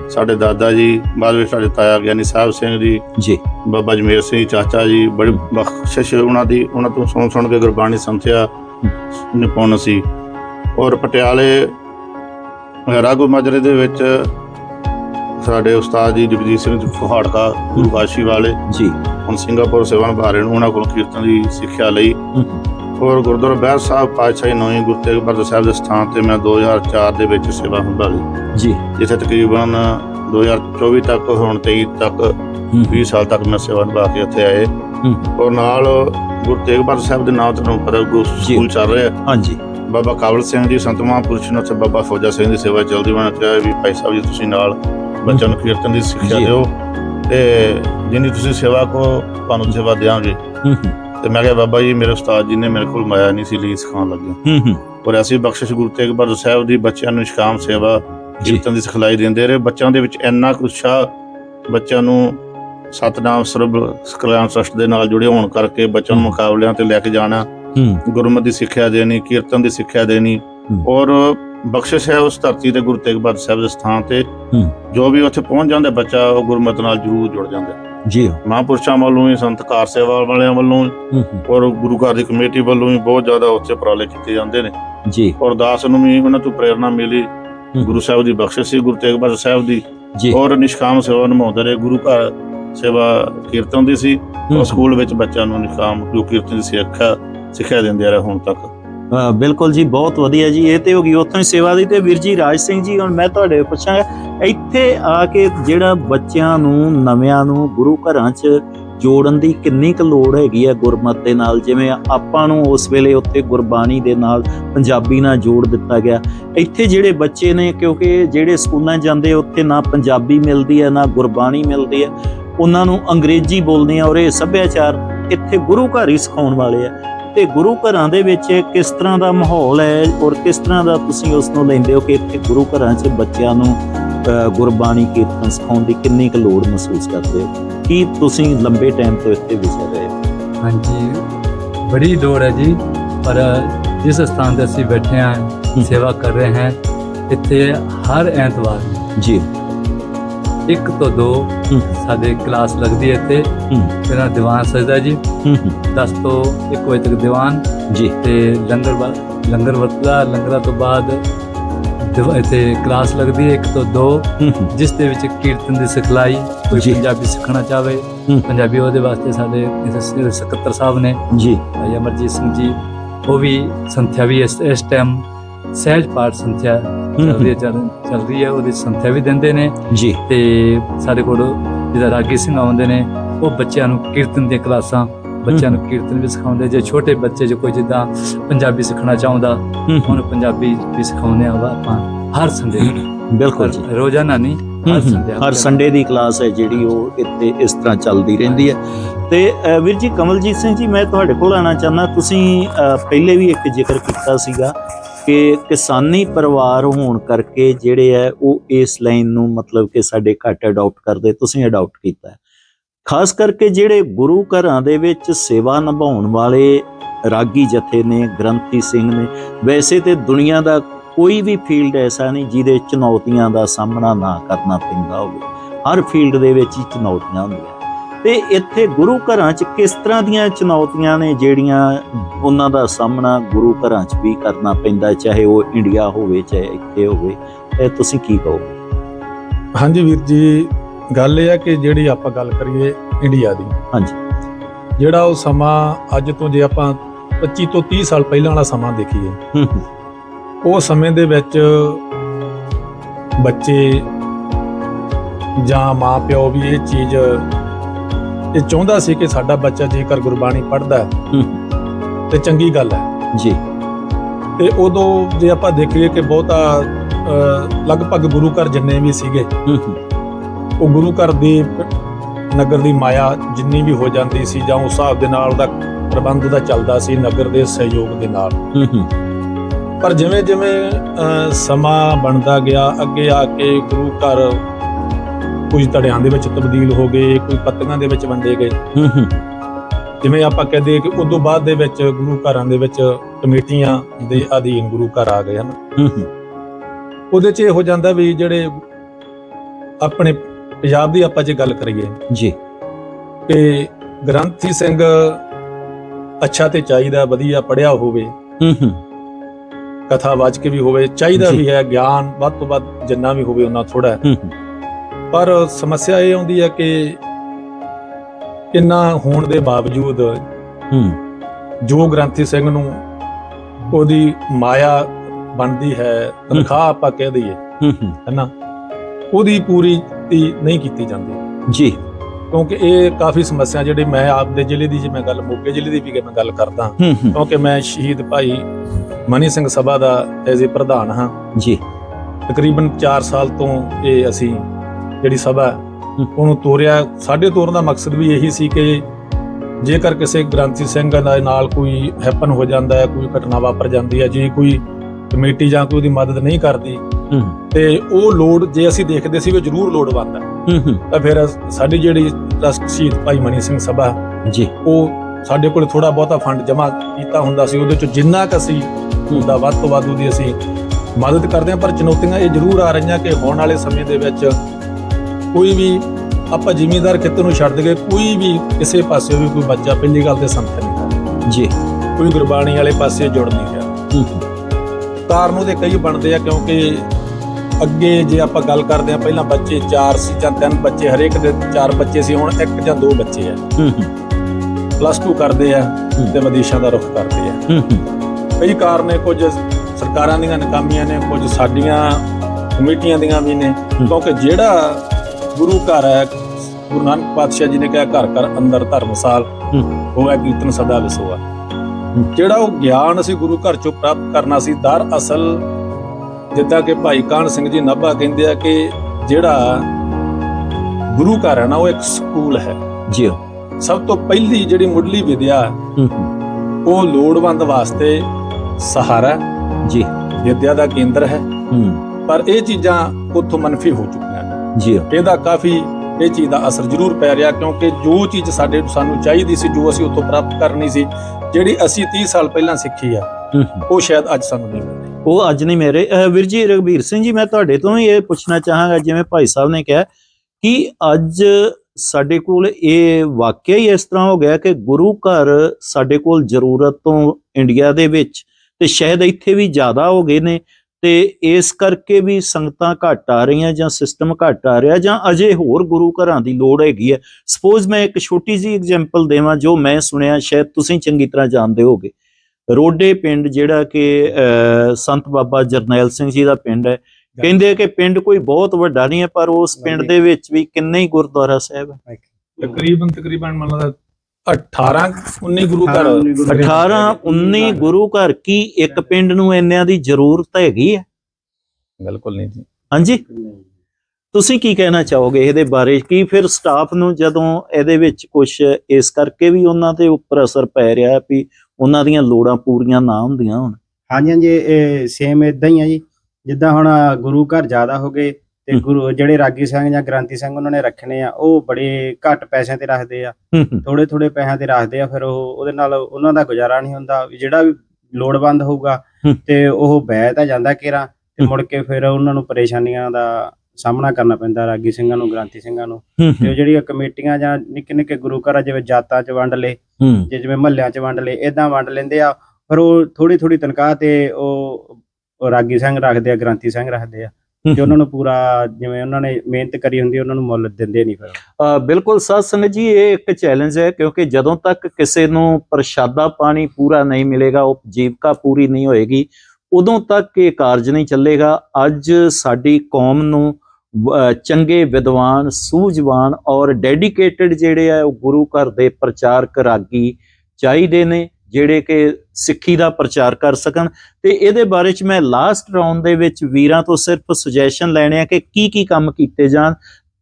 ਸਾਡੇ ਦਾਦਾ ਜੀ ਬਾਅਦ ਵਿੱਚ ਸਾਡੇ ਤਾਇਆ ਗਿਆਨੀ ਸਾਹਿਬ ਸਿੰਘ ਜੀ ਜੀ। ਬਾਬਾ ਜਮੇਰ ਸਿੰਘ ਚਾਚਾ ਜੀ ਬੜੀ ਬਖਸ਼ਿਸ਼ ਉਹਨਾਂ ਦੀ ਉਹਨਾਂ ਤੋਂ ਸੁਣ ਸੁਣ ਕੇ ਗੁਰਬਾਣੀ ਸੰਥਿਆ ਨਿਪੁੰਨ ਸੀ। ਔਰ ਪਟਿਆਲੇ ਰਾਗੋ ਮਾਜਰੇ ਦੇ ਵਿੱਚ ਸਾਡੇ ਉਸਤਾਦ ਜੀ ਜਗਜੀਤ ਸਿੰਘ ਜੀ ਫੁਹਾੜਕਾ ਗੁਰੂ ਕਾਸ਼ੀ ਵਾਲੇ ਜੀ। ਹੁਣ ਸਿੰਗਾਪੁਰ ਸੇਵਾ ਨਿਭਾ ਰਹੇ ਨੇ ਉਹਨਾਂ ਕੋਲ ਕੀਰਤਨ ਦੀ ਸਿੱਖਿਆ ਲਈ। ਹੂੰ ਹੂੰ, ਔਰ ਗੁਰਦੁਆਰਾ ਬਹਿਰ ਸਾਹਿਬ ਪਾਤਸ਼ਾਹੀ ਨੌਵੀਂ ਗੁਰੂ ਤੇਗ ਬਹਾਦਰ ਸਾਹਿਬ ਦੇ ਸਥਾਨ ਤੇ ਮੈਂ 2004 ਦੇ ਵਿੱਚ ਸੇਵਾ ਸੰਭਾਲੀ ਜੀ। ਜਿੱਥੇ ਤਕਰੀਬਨ 2024 ਤੱਕ ਹੁਣ 23 ਤੱਕ ਹੂੰ। 20 ਸਾਲ ਤੱਕ ਮੈਂ ਸੇਵਾ ਨਿਭਾ ਕੇ ਉੱਥੇ ਆਏ। ਔਰ ਨਾਲ ਗੁਰੂ ਤੇਗ ਬਹਾਦਰ ਸਾਹਿਬ ਦੇ ਨਾਮ ਤੋਂ ਗੁਰੂ ਸਕੂਲ ਚੱਲ ਰਿਹਾ। ਹਾਂਜੀ। ਬਾਬਾ ਕਾਬਲ ਸਿੰਘ ਜੀ ਸੰਤ ਮਹਾਂਪੁਰਸ਼ ਨੂੰ ਤੇ ਬਾਬਾ ਫੌਜਾ ਸਿੰਘ ਦੀ ਸੇਵਾ ਚੱਲਦੀ। ਬਣਾ ਚਾਹੇ ਵੀ ਭਾਈ ਸਾਹਿਬ ਜੀ ਤੁਸੀਂ ਨਾਲ ਬੱਚਿਆਂ ਨੂੰ ਕੀਰਤਨ ਦੀ ਸਿੱਖਿਆ। ਦਿਓ। ਤੇ ਜਿੰਨੀ ਤੁਸੀਂ ਸੇਵਾ ਕੋ ਤੁਹਾਨੂੰ ਸੇਵਾ ਹੂੰ, ਤੇ ਮੈਂ ਕਿਹਾ ਬਾਬਾ ਜੀ ਮੇਰੇ ਉਸਤਾਦ ਜੀ ਨੇ ਮੇਰੇ ਕੋਲ ਮਾਇਆ ਨਹੀਂ ਸੀ ਲਈ ਸਿਖਾਉਣ ਲੱਗੇ। ਹੂੰ ਹੂੰ, ਔਰ ਐਸੀ ਬਖਸ਼ਿਸ਼ ਗੁਰੂ ਤੇਗ ਬਹਾਦਰ ਸਾਹਿਬ ਦੀ ਬੱਚਿਆਂ ਨੂੰ ਨਿਸ਼ਕਾਮ ਸੇਵਾ ਕੀਰਤਨ ਦੀ ਸਿਖਲਾਈ ਦਿੰਦੇ ਰਹੇ। ਬੱਚਿਆਂ ਦੇ ਵਿੱਚ ਇੰਨਾ ਕੁ ਉਤਸ਼ਾਹ ਬੱਚਿਆਂ ਨੂੰ ਸਤਨਾਮ ਸਰਬ ਕਲਿਆਣ ਟਰਸਟ ਦੇ ਨਾਲ ਜੁੜੇ ਹੋਣ ਕਰਕੇ ਬੱਚਿਆਂ ਨੂੰ। ਮੁਕਾਬਲਿਆਂ ਤੇ ਲੈ ਕੇ ਜਾਣਾ ਗੁਰਮਤਿ ਦੀ ਸਿੱਖਿਆ ਦੇਣੀ ਕੀਰਤਨ ਦੀ ਸਿੱਖਿਆ ਦੇਣੀ। ਔਰ ਬਖਸ਼ਿਸ਼ ਹੈ ਉਸ ਧਰਤੀ ਤੇ ਗੁਰੂ ਤੇਗ ਬਹਾਦਰ ਸਾਹਿਬ ਦੇ ਸਥਾਨ ਤੇ। ਜੋ ਵੀ ਉੱਥੇ ਪਹੁੰਚ ਜਾਂਦਾ ਬੱਚਾ ਉਹ ਗੁਰਮਤਿ ਨਾਲ ਜਰੂਰ ਜੁੜ ਜਾਂਦਾ। ਜੀ ਮਹਾਂਪੁਰਸ਼ਾਂ ਵੱਲੋਂ ਹੀ ਸੰਤ ਕਾਰ ਸੇਵਾ ਵਾਲਿਆਂ ਵੱਲੋਂ ਹੀ ਔਰ ਗੁਰੂ ਘਰ ਦੀ ਕਮੇਟੀ ਵੱਲੋਂ ਵੀ ਬਹੁਤ ਜ਼ਿਆਦਾ ਉੱਥੇ ਉਪਰਾਲੇ ਕੀਤੇ ਜਾਂਦੇ ਨੇ। ਜੀ। ਔਰ ਦਾਸ ਨੂੰ ਵੀ ਉਹਨਾਂ ਤੋਂ ਪ੍ਰੇਰਣਾ ਮਿਲੀ। ਗੁਰੂ ਸਾਹਿਬ ਦੀ ਬਖਸ਼ਿਸ਼ ਸੀ ਗੁਰੂ ਤੇਗ ਬਹਾਦਰ ਸਾਹਿਬ ਦੀ। ਜੀ। ਔਰ ਨਿਸ਼ਕਾਮ ਸੇਵਾ ਨਿਭਾਉਂਦੇ ਰਹੇ। ਗੁਰੂ ਘਰ ਸੇਵਾ ਕੀਰਤਨ ਦੀ ਸੀ। ਔਰ ਸਕੂਲ ਵਿੱਚ ਬੱਚਿਆਂ ਨੂੰ ਨਿਸ਼ਕਾਮ ਜੋ ਕੀਰਤਨ ਦੀ ਸਿੱਖਿਆ ਸਿੱਖਿਆ ਦਿੰਦੇ ਰਹੇ ਹੁਣ ਤੱਕ। ਬਿਲਕੁਲ ਜੀ, ਬਹੁਤ ਵਧੀਆ ਜੀ। ਇਹ ਤੇ ਹੋ ਗਈ ਉੱਥੋਂ ਹੀ ਸੇਵਾ ਦੀ ਤੇ ਵੀਰ ਜੀ, ਰਾਜ ਸਿੰਘ ਜੀ, ਹੁਣ ਮੈਂ ਤੁਹਾਡੇ ਪੁੱਛਾਂਗਾ, ਇੱਥੇ ਆ ਕੇ ਜਿਹੜਾ ਬੱਚਿਆਂ ਨੂੰ, ਨਵਿਆਂ ਨੂੰ, ਗੁਰੂ ਘਰਾਂ 'ਚ ਜੋੜਨ ਦੀ ਕਿੰਨੀ ਕੁ ਲੋੜ ਹੈਗੀ ਹੈ ਗੁਰਮਤ ਦੇ ਨਾਲ? ਜਿਵੇਂ ਆਪਾਂ ਨੂੰ ਉਸ ਵੇਲੇ ਉੱਥੇ ਗੁਰਬਾਣੀ ਦੇ ਨਾਲ ਪੰਜਾਬੀ ਨਾਲ ਜੋੜ ਦਿੱਤਾ ਗਿਆ। ਇੱਥੇ ਜਿਹੜੇ ਬੱਚੇ ਨੇ, ਕਿਉਂਕਿ ਜਿਹੜੇ ਸਕੂਲਾਂ ਜਾਂਦੇ ਉੱਥੇ ਨਾ ਪੰਜਾਬੀ ਮਿਲਦੀ ਹੈ, ਨਾ ਗੁਰਬਾਣੀ ਮਿਲਦੀ ਹੈ। ਉਹਨਾਂ ਨੂੰ ਅੰਗਰੇਜ਼ੀ ਬੋਲਦੇ ਆ ਔਰ ਇਹ ਸੱਭਿਆਚਾਰ ਇੱਥੇ ਗੁਰੂ ਘਰ ਹੀ ਸਿਖਾਉਣ ਵਾਲੇ ਆ। ਤੇ ਗੁਰੂ ਘਰਾਂ ਦੇ ਵਿੱਚ ਕਿਸ ਤਰ੍ਹਾਂ ਦਾ ਮਾਹੌਲ ਹੈ ਔਰ ਕਿਸ ਤਰ੍ਹਾਂ ਦਾ ਤੁਸੀਂ ਉਸ ਨੂੰ ਲੈਂਦੇ ਹੋ ਕਿ ਇੱਥੇ ਗੁਰੂ ਘਰਾਂ 'ਚ ਬੱਚਿਆਂ ਨੂੰ ਗੁਰਬਾਣੀ ਕੀਰਤਨ ਸਿਖਾਉਣ ਦੀ ਕਿੰਨੀ ਕੁ ਲੋੜ ਮਹਿਸੂਸ ਕਰਦੇ ਹੋ? ਕੀ ਤੁਸੀਂ ਲੰਬੇ ਟਾਈਮ ਤੋਂ ਇੱਥੇ ਵਿਚਰ ਰਹੇ ਹੋ? ਹਾਂਜੀ ਬੜੀ ਲੋੜ ਹੈ ਜੀ ਪਰ ਜਿਸ ਸਥਾਨ ਤੇ ਅਸੀਂ ਬੈਠੇ ਹਾਂ। ਸੇਵਾ ਕਰ ਰਹੇ ਹਾਂ ਇੱਥੇ ਹਰ ਐਤਵਾਰ ਜੀ। ਇੱਕ ਤੋਂ ਦੋ। ਸਾਡੇ ਕਲਾਸ ਲੱਗਦੀ ਹੈ ਇੱਥੇ। ਮੇਰਾ ਦੀਵਾਨ ਸਜਦਾ ਜੀ। ਹੂੰ ਹੂੰ, 10 ਤੋਂ 1 ਵਜੇ ਤੱਕ ਦੀਵਾਨ। ਜੀ। ਤੇ ਲੰਗਰ ਲੰਗਰ ਵਰਤਦਾ ਲੰਗਰਾਂ ਤੋਂ ਬਾਅਦ ਇੱਥੇ ਕਲਾਸ ਲੱਗਦੀ ਹੈ ਇੱਕ ਤੋਂ ਦੋ। ਜਿਸ ਦੇ ਵਿੱਚ ਕੀਰਤਨ ਦੀ ਸਿਖਲਾਈ ਕੋਈ। ਪੰਜਾਬੀ ਸਿੱਖਣਾ ਚਾਹਵੇ। ਪੰਜਾਬੀ ਉਹਦੇ ਵਾਸਤੇ ਸਾਡੇ ਇਸ ਸਕੱਤਰ ਸਾਹਿਬ ਨੇ। ਜੀ। ਅਮਰਜੀਤ ਸਿੰਘ ਜੀ ਉਹ ਵੀ ਸੰਥਿਆ ਵੀ ਇਸ ਇਸ ਟਾਈਮ ਸਹਿਜ ਪਾਠ ਸੰਥਿਆ ਹੂੰ, ਚੱਲ ਰਹੀ ਹੈ। ਚੱਲ ਰਹੀ ਹੈ ਉਹਦੀ ਸੰਥਿਆ ਵੀ ਦਿੰਦੇ ਨੇ। ਜੀ। ਤੇ ਸਾਡੇ ਕੋਲ ਜਿਹਦਾ ਰਾਗੀ ਸਿੰਘ ਆਉਂਦੇ ਨੇ ਉਹ ਬੱਚਿਆਂ ਨੂੰ ਕੀਰਤਨ ਦੀਆਂ ਕਲਾਸਾਂ ਬੱਚਿਆਂ ਨੂੰ ਕੀਰਤਨ ਵੀ ਸਿਖਾਉਂਦੇ। ਜੇ ਛੋਟੇ ਬੱਚੇ ਜੋ ਕੋਈ ਜਿੱਦਾਂ ਪੰਜਾਬੀ ਸਿੱਖਣਾ ਚਾਹੁੰਦਾ ਉਹਨੂੰ ਪੰਜਾਬੀ ਵੀ ਸਿਖਾਉਂਦੇ ਆ ਆਪਾਂ ਹਰ ਸੰਡੇ। ਬਿਲਕੁਲ ਜੀ। ਰੋਜ਼ਾਨਾ ਨਹੀਂ ਹਰ ਸੰਡੇ ਦੀ ਕਲਾਸ ਹੈ ਜਿਹੜੀ ਉਹ ਇੱਥੇ ਇਸ ਤਰ੍ਹਾਂ ਚੱਲਦੀ ਰਹਿੰਦੀ ਹੈ। ਤੇ ਵੀਰ ਜੀ ਕਮਲਜੀਤ ਸਿੰਘ ਜੀ ਮੈਂ ਤੁਹਾਡੇ ਕੋਲ ਆਣਾ ਚਾਹੁੰਦਾ। ਤੁਸੀਂ ਪਹਿਲੇ ਵੀ ਇੱਕ ਜ਼ਿਕਰ ਕੀਤਾ ਸੀਗਾ ਕਿ ਕਿਸਾਨੀ ਪਰਿਵਾਰ ਹੋਣ ਕਰਕੇ ਜਿਹੜੇ ਹੈ ਉਹ ਇਸ ਲਾਈਨ ਨੂੰ ਮਤਲਬ ਕਿ ਸਾਡੇ ਘੱਟ ਅਡਾਪਟ ਕਰਦੇ, ਤੁਸੀਂ ਅਡਾਪਟ ਕੀਤਾ ਖਾਸ ਕਰਕੇ ਜਿਹੜੇ ਗੁਰੂ ਘਰਾਂ ਦੇ ਵਿੱਚ ਸੇਵਾ ਨਿਭਾਉਣ ਵਾਲੇ ਰਾਗੀ ਜਥੇ ਨੇ, ਗ੍ਰੰਥੀ ਸਿੰਘ ਨੇ, ਵੈਸੇ ਤੇ ਦੁਨੀਆ ਦਾ ਕੋਈ ਵੀ ਫੀਲਡ ਐਸਾ ਨਹੀਂ ਜਿਹਦੇ ਚੁਣੌਤੀਆਂ ਦਾ ਸਾਹਮਣਾ ਨਾ ਕਰਨਾ ਪੈਂਦਾ ਹੋਵੇ। ਹਰ ਫੀਲਡ ਦੇ ਵਿੱਚ ਹੀ ਚੁਣੌਤੀਆਂ ਹੁੰਦੀਆਂ ਤੇ ਇੱਥੇ ਗੁਰੂ ਘਰਾਂ 'ਚ ਕਿਸ ਤਰ੍ਹਾਂ ਦੀਆਂ ਚੁਣੌਤੀਆਂ ਨੇ ਜਿਹੜੀਆਂ ਉਹਨਾਂ ਦਾ ਸਾਹਮਣਾ ਗੁਰੂ ਘਰਾਂ 'ਚ ਵੀ ਕਰਨਾ ਪੈਂਦਾ ਚਾਹੇ ਉਹ ਇੰਡੀਆ ਹੋਵੇ ਚਾਹੇ ਇੱਥੇ ਹੋਵੇ ਇਹ ਤੁਸੀਂ ਕੀ ਕਹੋਗੇ? ਹਾਂਜੀ ਵੀਰ ਜੀ ਗੱਲ ਇਹ ਹੈ ਕਿ ਜਿਹੜੀ ਆਪਾਂ ਗੱਲ ਕਰੀਏ ਇੰਡੀਆ ਦੀ ਹਾਂਜੀ। ਜਿਹੜਾ ਉਹ ਸਮਾਂ ਅੱਜ ਤੋਂ ਜੇ ਆਪਾਂ 25 ਤੋਂ 30 ਸਾਲ ਪਹਿਲਾਂ ਵਾਲਾ ਸਮਾਂ ਦੇਖੀਏ ਉਹ ਸਮੇਂ ਦੇ ਵਿੱਚ ਬੱਚੇ ਜਾਂ ਮਾਪਿਓ ਵੀ ਇਹ ਚੀਜ਼ ਇਹ ਚਾਹੁੰਦਾ ਸੀ ਕਿ ਸਾਡਾ ਬੱਚਾ ਜੇਕਰ ਗੁਰਬਾਣੀ ਪੜ੍ਹਦਾ ਹੈ ਤੇ ਚੰਗੀ ਗੱਲ ਹੈ। ਜੀ। ਤੇ ਉਦੋਂ ਜੇ ਆਪਾਂ ਦੇਖੀਏ ਕਿ ਬਹੁਤਾ ਲਗਭਗ ਗੁਰੂ ਘਰ ਜਿੰਨੇ ਵੀ ਸੀਗੇ ਉਹ ਗੁਰੂ ਘਰ ਦੀ ਨਗਰ ਦੀ ਮਾਇਆ ਜਿੰਨੀ ਵੀ ਹੋ ਜਾਂਦੀ ਸੀ ਜਾਂ ਉਸ ਹਿਸਾਬ ਦੇ ਨਾਲ ਉਹਦਾ ਪ੍ਰਬੰਧ ਦਾ ਚੱਲਦਾ ਸੀ ਨਗਰ ਦੇ ਸਹਿਯੋਗ ਦੇ ਨਾਲ। ਪਰ ਜਿਵੇਂ ਜਿਵੇਂ ਸਮਾਂ ਬਣਦਾ ਗਿਆ ਅੱਗੇ ਆ ਕੇ ਗੁਰੂ ਘਰ ਕੁਝ ਧੜਿਆਂ ਦੇ ਵਿੱਚ ਤਬਦੀਲ ਹੋ ਗਏ ਕੋਈ ਪੱਤੀਆਂ ਦੇ ਵਿੱਚ ਵੰਡੇ ਗਏ। ਹੂੰ ਹੂੰ। ਜਿਵੇਂ ਆਪਾਂ ਕਹਦੇ ਕਿ ਉਦੋਂ ਬਾਅਦ ਦੇ ਵਿੱਚ ਗੁਰੂ ਘਰਾਂ ਦੇ ਵਿੱਚ ਕਮੇਟੀਆਂ ਦੇ ਅਧੀਨ ਗੁਰੂ ਘਰ ਆ ਗਏ ਹਨ। ਹੂੰ ਹੂੰ। ਉਹਦੇ 'ਚ ਇਹ ਹੋ ਜਾਂਦਾ ਵੀ ਜਿਹੜੇ ਆਪਣੇ ਪੰਜਾਬ ਦੀ ਆਪਾਂ ਜੇ ਗੱਲ ਕਰੀਏ ਜੀ। ਕਿ ਗ੍ਰੰਥੀ ਸਿੰਘ ਅੱਛਾ ਤੇ ਚਾਹੀਦਾ ਵਧੀਆ ਪੜਿਆ ਹੋਵੇ। ਹੂੰ ਹੂੰ। ਕਥਾ ਵਾਚਕ ਵੀ ਹੋਵੇ ਚਾਹੀਦਾ। ਵੀ ਹੈ ਗਿਆਨ ਵੱਧ ਤੋਂ ਵੱਧ ਜਿੰਨਾ ਵੀ ਹੋਵੇ ਉਹਨਾਂ ਥੋੜਾ ਹੂੰ। ਪਰ ਸਮੱਸਿਆ ਇਹ ਆਉਂਦੀ ਹੈ ਕਿ ਇੰਨਾ ਹੋਣ ਦੇ ਬਾਵਜੂਦ ਹੂੰ। ਜੋ ਗ੍ਰੰਥੀ ਸਿੰਘ ਨੂੰ ਉਹਦੀ ਮਾਇਆ ਬਣਦੀ ਹੈ ਤਨਖਾਹ ਆਪਾਂ ਕਹਿ ਦਈਏ ਹੂੰ ਹੂੰ। ਹੈਨਾ? ਉਹਦੀ ਪੂਰੀ ਨਹੀਂ ਕੀਤੀ ਜਾਂਦੀ। ਜੀ। ਕਿਉਂਕਿ ਇਹ ਕਾਫੀ ਸਮੱਸਿਆ ਜਿਹੜੀ ਮੈਂ ਆਪਦੇ ਜ਼ਿਲ੍ਹੇ ਦੀ ਜੇ ਮੈਂ ਗੱਲ ਮੋਗੇ ਜ਼ਿਲ੍ਹੇ ਦੀ ਵੀ ਮੈਂ ਗੱਲ ਕਰਦਾ ਕਿਉਂਕਿ ਮੈਂ ਸ਼ਹੀਦ ਭਾਈ ਮਨੀ ਸਿੰਘ ਸਭਾ ਦਾ ਐਜ਼ ਏ ਪ੍ਰਧਾਨ ਹਾਂ। ਜੀ। ਤਕਰੀਬਨ 4 ਸਾਲ ਤੋਂ ਇਹ ਅਸੀਂ ਜਿਹੜੀ ਸਭਾ। ਉਹਨੂੰ ਤੋਰਿਆ। ਸਾਡੇ ਤੋਰਨ ਦਾ ਮਕਸਦ ਵੀ ਇਹੀ ਸੀ ਕਿ ਜੇਕਰ ਕਿਸੇ ਗ੍ਰੰਥੀ ਸਿੰਘ ਦੇ ਨਾਲ ਕੋਈ ਹੈਪਨ ਹੋ ਜਾਂਦਾ ਹੈ ਕੋਈ ਘਟਨਾ ਵਾਪਰ ਜਾਂਦੀ ਹੈ ਜੇ ਕੋਈ ਕਮੇਟੀ ਜਾਂ ਕੋਈ ਉਹਦੀ ਮਦਦ ਨਹੀਂ ਕਰਦੀ ਤੇ ਉਹ ਲੋੜ ਜੇ ਅਸੀਂ ਦੇਖਦੇ ਸੀ ਉਹ ਜ਼ਰੂਰ ਹੂੰ ਹੂੰ ਤਾਂ ਫਿਰ ਸਾਡੀ ਜਿਹੜੀ ਟਰਸਟ ਸ਼ਹੀਦ ਭਾਈ ਮਨੀ ਸਿੰਘ ਸਭਾ ਜੀ। ਉਹ ਸਾਡੇ ਕੋਲ ਥੋੜਾ ਬਹੁਤਾ ਫੰਡ ਜਮ੍ਹਾਂ ਕੀਤਾ ਹੁੰਦਾ ਸੀ। ਉਹਦੇ ਚ ਜਿੰਨਾ ਕੁ ਅਸੀਂ ਹੁੰਦਾ ਵੱਧ ਤੋਂ ਵੱਧ ਉਹਦੀ ਅਸੀਂ ਮਦਦ ਕਰਦੇ ਹਾਂ ਪਰ ਚੁਣੌਤੀਆਂ ਇਹ ਜ਼ਰੂਰ ਆ ਰਹੀਆਂ ਕਿ ਹੋਣ ਵਾਲੇ ਸਮੇਂ ਦੇ ਵਿੱਚ ਕੋਈ ਵੀ ਆਪਾਂ ਜ਼ਿਮੀਂਦਾਰ ਖੇਤਰ ਨੂੰ ਛੱਡ ਦਈਏ ਕੋਈ ਵੀ ਕਿਸੇ ਪਾਸੇ ਵੀ ਕੋਈ ਬੱਚਾ ਪਹਿਲੀ ਗੱਲ ਤੇ ਸੰਤ ਨਹੀਂ ਹੈ। ਜੀ। ਕੋਈ ਗੁਰਬਾਣੀ ਵਾਲੇ ਪਾਸੇ ਜੁੜ ਨਹੀਂ ਹੂੰ। ਹੂੰ ਕਾਰਨ ਉਹਦੇ ਕਈ ਬਣਦੇ ਆ ਕਿਉਂਕਿ ਅੱਗੇ ਜੇ ਆਪਾਂ ਗੱਲ ਕਰਦੇ ਆ ਪਹਿਲਾਂ ਬੱਚੇ 4 ਸੀ ਜਾਂ 3 ਬੱਚੇ ਹਰੇਕ ਦੇ 4 ਬੱਚੇ ਸੀ ਹੁਣ ਇੱਕ ਜਾਂ ਦੋ ਬੱਚੇ ਆ। ਪਲੱਸ 2 ਕਰਦੇ ਆ ਤੇ ਵਿਦੇਸ਼ਾਂ ਦਾ ਰੁਖ ਕਰਦੇ ਆ। ਕਈ ਕਾਰਨ ਨੇ ਕੁਝ ਸਰਕਾਰਾਂ ਦੀਆਂ ਨਾਕਾਮੀਆਂ ਨੇ ਕੁਝ ਸਾਡੀਆਂ ਕਮੇਟੀਆਂ ਦੀਆਂ ਵੀ ਨੇ। ਕਿਉਂਕਿ ਜਿਹੜਾ ਗੁਰੂ ਘਰ ਹੈ ਗੁਰੂ ਨਾਨਕ ਪਾਤਸ਼ਾਹ ਜੀ ਨੇ ਕਿਹਾ ਘਰ ਘਰ ਅੰਦਰ ਧਰਮਸਾਲ ਹੂੰ। ਹੋਇਆ ਕੀਰਤਨ ਸਦਾ ਵਿਸੋਆ ਜਿਹੜਾ ਉਹ ਗਿਆਨ ਅਸੀਂ ਗੁਰੂ ਘਰ ਚੋਂ ਪ੍ਰਾਪਤ ਕਰਨਾ ਸੀ ਦਰ ਅਸਲ ਜਿੱਦਾਂ ਕਿ ਭਾਈ ਕਾਹਨ ਸਿੰਘ ਜੀ ਨਾਭਾ ਕਹਿੰਦੇ ਆ ਕਿ ਜਿਹੜਾ ਗੁਰੂ ਘਰ ਹੈ ਨਾ ਉਹ ਇੱਕ ਸਕੂਲ ਹੈ। ਜੀ ਸਭ ਤੋਂ ਪਹਿਲੀ ਜਿਹੜੀ ਮੁੱਢਲੀ ਵਿਦਿਆ ਉਹ ਲੋੜਵੰਦ ਵਾਸਤੇ ਸਹਾਰਾ ਜੀ। ਵਿਦਿਆ ਦਾ ਕੇਂਦਰ ਹੈ। ਪਰ ਇਹ ਚੀਜ਼ਾਂ ਉੱਥੋਂ ਮਨਫੀ ਹੋ ਚੁੱਕੀਆਂ। ਨੇ ਜੀ ਇਹਦਾ ਕਾਫੀ ਇਹ ਚੀਜ਼ ਦਾ ਅਸਰ ਜ਼ਰੂਰ ਪੈ ਰਿਹਾ ਕਿਉਂਕਿ ਜੋ ਚੀਜ਼ ਸਾਡੇ ਸਾਨੂੰ ਚਾਹੀਦੀ ਸੀ ਜੋ ਅਸੀਂ ਉੱਥੋਂ ਪ੍ਰਾਪਤ ਕਰਨੀ ਸੀ ਜਿਹੜੀ ਅਸੀਂ 30 ਸਾਲ ਪਹਿਲਾਂ ਸਿੱਖੀ ਆ ਉਹ ਸ਼ਾਇਦ ਅੱਜ ਸਾਨੂੰ ਨਹੀਂ ਮਿਲ। ਰਹੀ ਉਹ ਅੱਜ ਨਹੀਂ ਮੇਰੇ ਵੀਰ ਜੀ ਰਘਬੀਰ ਸਿੰਘ ਜੀ ਮੈਂ ਤੁਹਾਡੇ ਤੋਂ ਹੀ ਇਹ ਪੁੱਛਣਾ ਚਾਹਾਂਗਾ ਜਿਵੇਂ ਭਾਈ ਸਾਹਿਬ ਨੇ ਕਿਹਾ ਕਿ ਅੱਜ ਸਾਡੇ ਕੋਲ ਇਹ ਵਾਕਿਆ ਹੀ ਇਸ ਤਰ੍ਹਾਂ ਹੋ ਗਿਆ ਕਿ ਗੁਰੂ ਘਰ ਸਾਡੇ ਕੋਲ ਜ਼ਰੂਰਤ ਤੋਂ ਇੰਡੀਆ ਦੇ ਵਿੱਚ ਤੇ ਸ਼ਾਇਦ ਇੱਥੇ ਵੀ ਜ਼ਿਆਦਾ ਹੋ ਗਏ ਨੇ। ਤੇ ਇਸ ਕਰਕੇ ਵੀ ਸੰਗਤਾਂ ਘੱਟ ਆ ਰਹੀਆਂ ਜਾਂ ਸਿਸਟਮ ਘੱਟ ਆ ਰਿਹਾ ਜਾਂ ਅਜੇ ਹੋਰ ਗੁਰੂ ਘਰਾਂ ਦੀ ਲੋੜ ਹੈਗੀ ਹੈ। ਸਪੋਜ਼ ਮੈਂ ਇੱਕ ਛੋਟੀ ਜੀ ਐਗਜ਼ਾਮਪਲ ਦੇਵਾਂ ਜੋ ਮੈਂ ਸੁਣਿਆ ਸ਼ਾਇਦ ਤੁਸੀਂ ਚੰਗੀ ਤਰ੍ਹਾਂ ਜਾਣਦੇ ਹੋਗੇ ਰੋਡੇ ਪਿੰਡ ਜਿਹੜਾ ਕਿ ਸੰਤ ਬਾਬਾ ਜਰਨੈਲ ਸਿੰਘ ਜੀ ਦਾ ਪਿੰਡ ਹੈ। ਕਹਿੰਦੇ ਕਿ ਪਿੰਡ ਕੋਈ ਬਹੁਤ ਵੱਡਾ ਨਹੀਂ ਹੈ ਪਰ ਉਸ ਪਿੰਡ ਦੇ ਵਿੱਚ ਵੀ ਕਿੰਨੇ ਹੀ ਗੁਰਦੁਆਰਾ ਸਾਹਿਬ ਹੈ। ਤਕਰੀਬਨ ਤਕਰੀਬਨ ਮੰਨ ਲਓ 18 19 ਗੁਰੂ ਘਰ 18 19 ਗੁਰੂ ਘਰ। ਕੀ ਇੱਕ ਪਿੰਡ ਨੂੰ ਇੰਨਿਆਂ ਦੀ ਜ਼ਰੂਰਤ ਹੈਗੀ ਹੈ? ਬਿਲਕੁਲ ਨਹੀਂ ਜੀ। ਹਾਂਜੀ? ਤੁਸੀਂ ਕੀ ਕਹਿਣਾ ਚਾਹੋਗੇ ਇਹਦੇ ਬਾਰੇ? ਕੀ ਫਿਰ ਸਟਾਫ ਨੂੰ ਜਦੋਂ ਇਹਦੇ ਵਿੱਚ ਕੁਝ ਇਸ ਕਰਕੇ ਵੀ ਉਹਨਾਂ ਦੇ ਉੱਪਰ ਅਸਰ ਪੈ ਰਿਹਾ ਵੀ ਉਹਨਾਂ ਦੀਆਂ ਲੋੜਾਂ ਪੂਰੀਆਂ ਨਾ ਹੁੰਦੀਆਂ ਹੁਣ? ਹਾਂਜੀ ਹਾਂਜੀ ਇਹ ਸੇਮ ਇਦਾਂ ਹੀ ਆ ਜੀ। ਜਿੱਦਾਂ ਹੁਣ ਗੁਰੂ ਘਰ ਜ਼ਿਆਦਾ ਹੋ ਗਏ ਤੇ। ਗੁਰੂ ਜਿਹੜੇ ਰਾਗੀ ਸਿੰਘ ਜਾਂ ਗ੍ਰਾਂਤੀ ਸਿੰਘ ਉਹਨਾਂ ਨੇ ਰੱਖਣੇ ਆ ਉਹ ਬੜੇ ਘੱਟ ਪੈਸਿਆਂ ਤੇ ਰੱਖਦੇ ਆ। ਥੋੜੇ ਥੋੜੇ ਪੈਸਿਆਂ ਤੇ ਰੱਖਦੇ ਆ ਫਿਰ ਉਹ ਉਹਦੇ ਨਾਲ ਉਹਨਾਂ ਦਾ ਗੁਜ਼ਾਰਾ ਨਹੀਂ ਹੁੰਦਾ। ਜਿਹੜਾ ਵੀ ਲੋੜਵੰਦ ਹੋਊਗਾ। ਤੇ ਉਹ ਬਹਿ ਤਾਂ ਜਾਂਦਾ ਕੇਰਾ ਤੇ। ਮੁੜ ਕੇ ਫਿਰ ਉਹਨਾਂ ਨੂੰ ਪਰੇਸ਼ਾਨੀਆਂ ਦਾ ਸਾਹਮਣਾ ਕਰਨਾ ਪੈਂਦਾ ਰਾਗੀ ਸਿੰਘਾਂ ਨੂੰ ਗ੍ਰਾਂਤੀ ਸਿੰਘਾਂ ਨੂੰ। ਤੇ ਉਹ ਜਿਹੜੀਆਂ ਕਮੇਟੀਆਂ ਜਾਂ ਨਿੱਕੇ ਨਿੱਕੇ ਗੁਰੂ ਘਰਾਂ ਜਿਵੇਂ ਜਾਤਾਂ 'ਚ ਵੰਡ ਹੂੰ। ਜੇ ਜਿਵੇਂ ਮਹੱਲਿਆਂ 'ਚ ਵੰਡ ਲਏ ਇਦਾਂ ਵੰਡ ਲੈਂਦੇ ਆ। ਪਰ ਉਹ ਥੋੜੀ ਥੋੜੀ ਤਨਖਾਹ ਤੇ ਉਹ ਉਹ ਰਾਗੀ ਸਿੰਘ ਰੱਖਦੇ ਆ ਗ੍ਰਾਂਤੀ ਸਿੰਘ ਰੱਖਦੇ ਆ। ਤੇ ਉਹਨਾਂ ਨੂੰ ਪੂਰਾ ਜਿਵੇਂ ਉਹਨਾਂ ਨੇ ਮਿਹਨਤ ਕਰੀ ਹੁੰਦੀ, ਉਹਨਾਂ ਨੂੰ ਮੁੱਲ ਦਿੰਦੇ ਨਹੀਂ ਫਿਰ। ਬਿਲਕੁਲ ਸਾਧ ਸੰਗਤ ਜੀ, ਇਹ ਇੱਕ ਚੈਲੰਜ ਹੈ ਕਿਉਂਕਿ ਜਦੋਂ ਤੱਕ ਕਿਸੇ ਨੂੰ ਪ੍ਰਸ਼ਾਦਾ ਪਾਣੀ ਪੂਰਾ ਨਹੀਂ ਮਿਲੇਗਾ, ਉਹ ਜੀਵਕਾ ਪੂਰੀ ਨਹੀਂ ਹੋਏਗੀ, ਉਦੋਂ ਤੱਕ ਇਹ ਕਾਰਜ ਨਹੀਂ ਚੱਲੇਗਾ। ਅੱਜ ਸਾਡੀ ਕੌਮ ਨੂੰ ਚੰਗੇ ਵਿਦਵਾਨ, ਸੂਝਵਾਨ ਔਰ ਡੈਡੀਕੇਟਿਡ ਜਿਹੜੇ ਆ, ਉਹ ਗੁਰੂ ਘਰ ਦੇ ਪ੍ਰਚਾਰਕ ਰਾਗੀ ਚਾਹੀਦੇ ਨੇ। ਜਿਹੜੇ ਕਿ ਸਿੱਖੀ ਦਾ ਪ੍ਰਚਾਰ ਕਰ ਸਕਣ। ਤੇ ਇਹਦੇ ਬਾਰੇ ਚ ਮੈਂ ਲਾਸਟ ਰਾਉਂਡ ਦੇ ਵਿੱਚ ਵੀਰਾਂ ਤੋਂ ਸਿਰਫ ਸੁਜੈਸ਼ਨ ਲੈਣੇ ਆ ਕਿ ਕੀ ਕੀ ਕੰਮ ਕੀਤੇ ਜਾਣ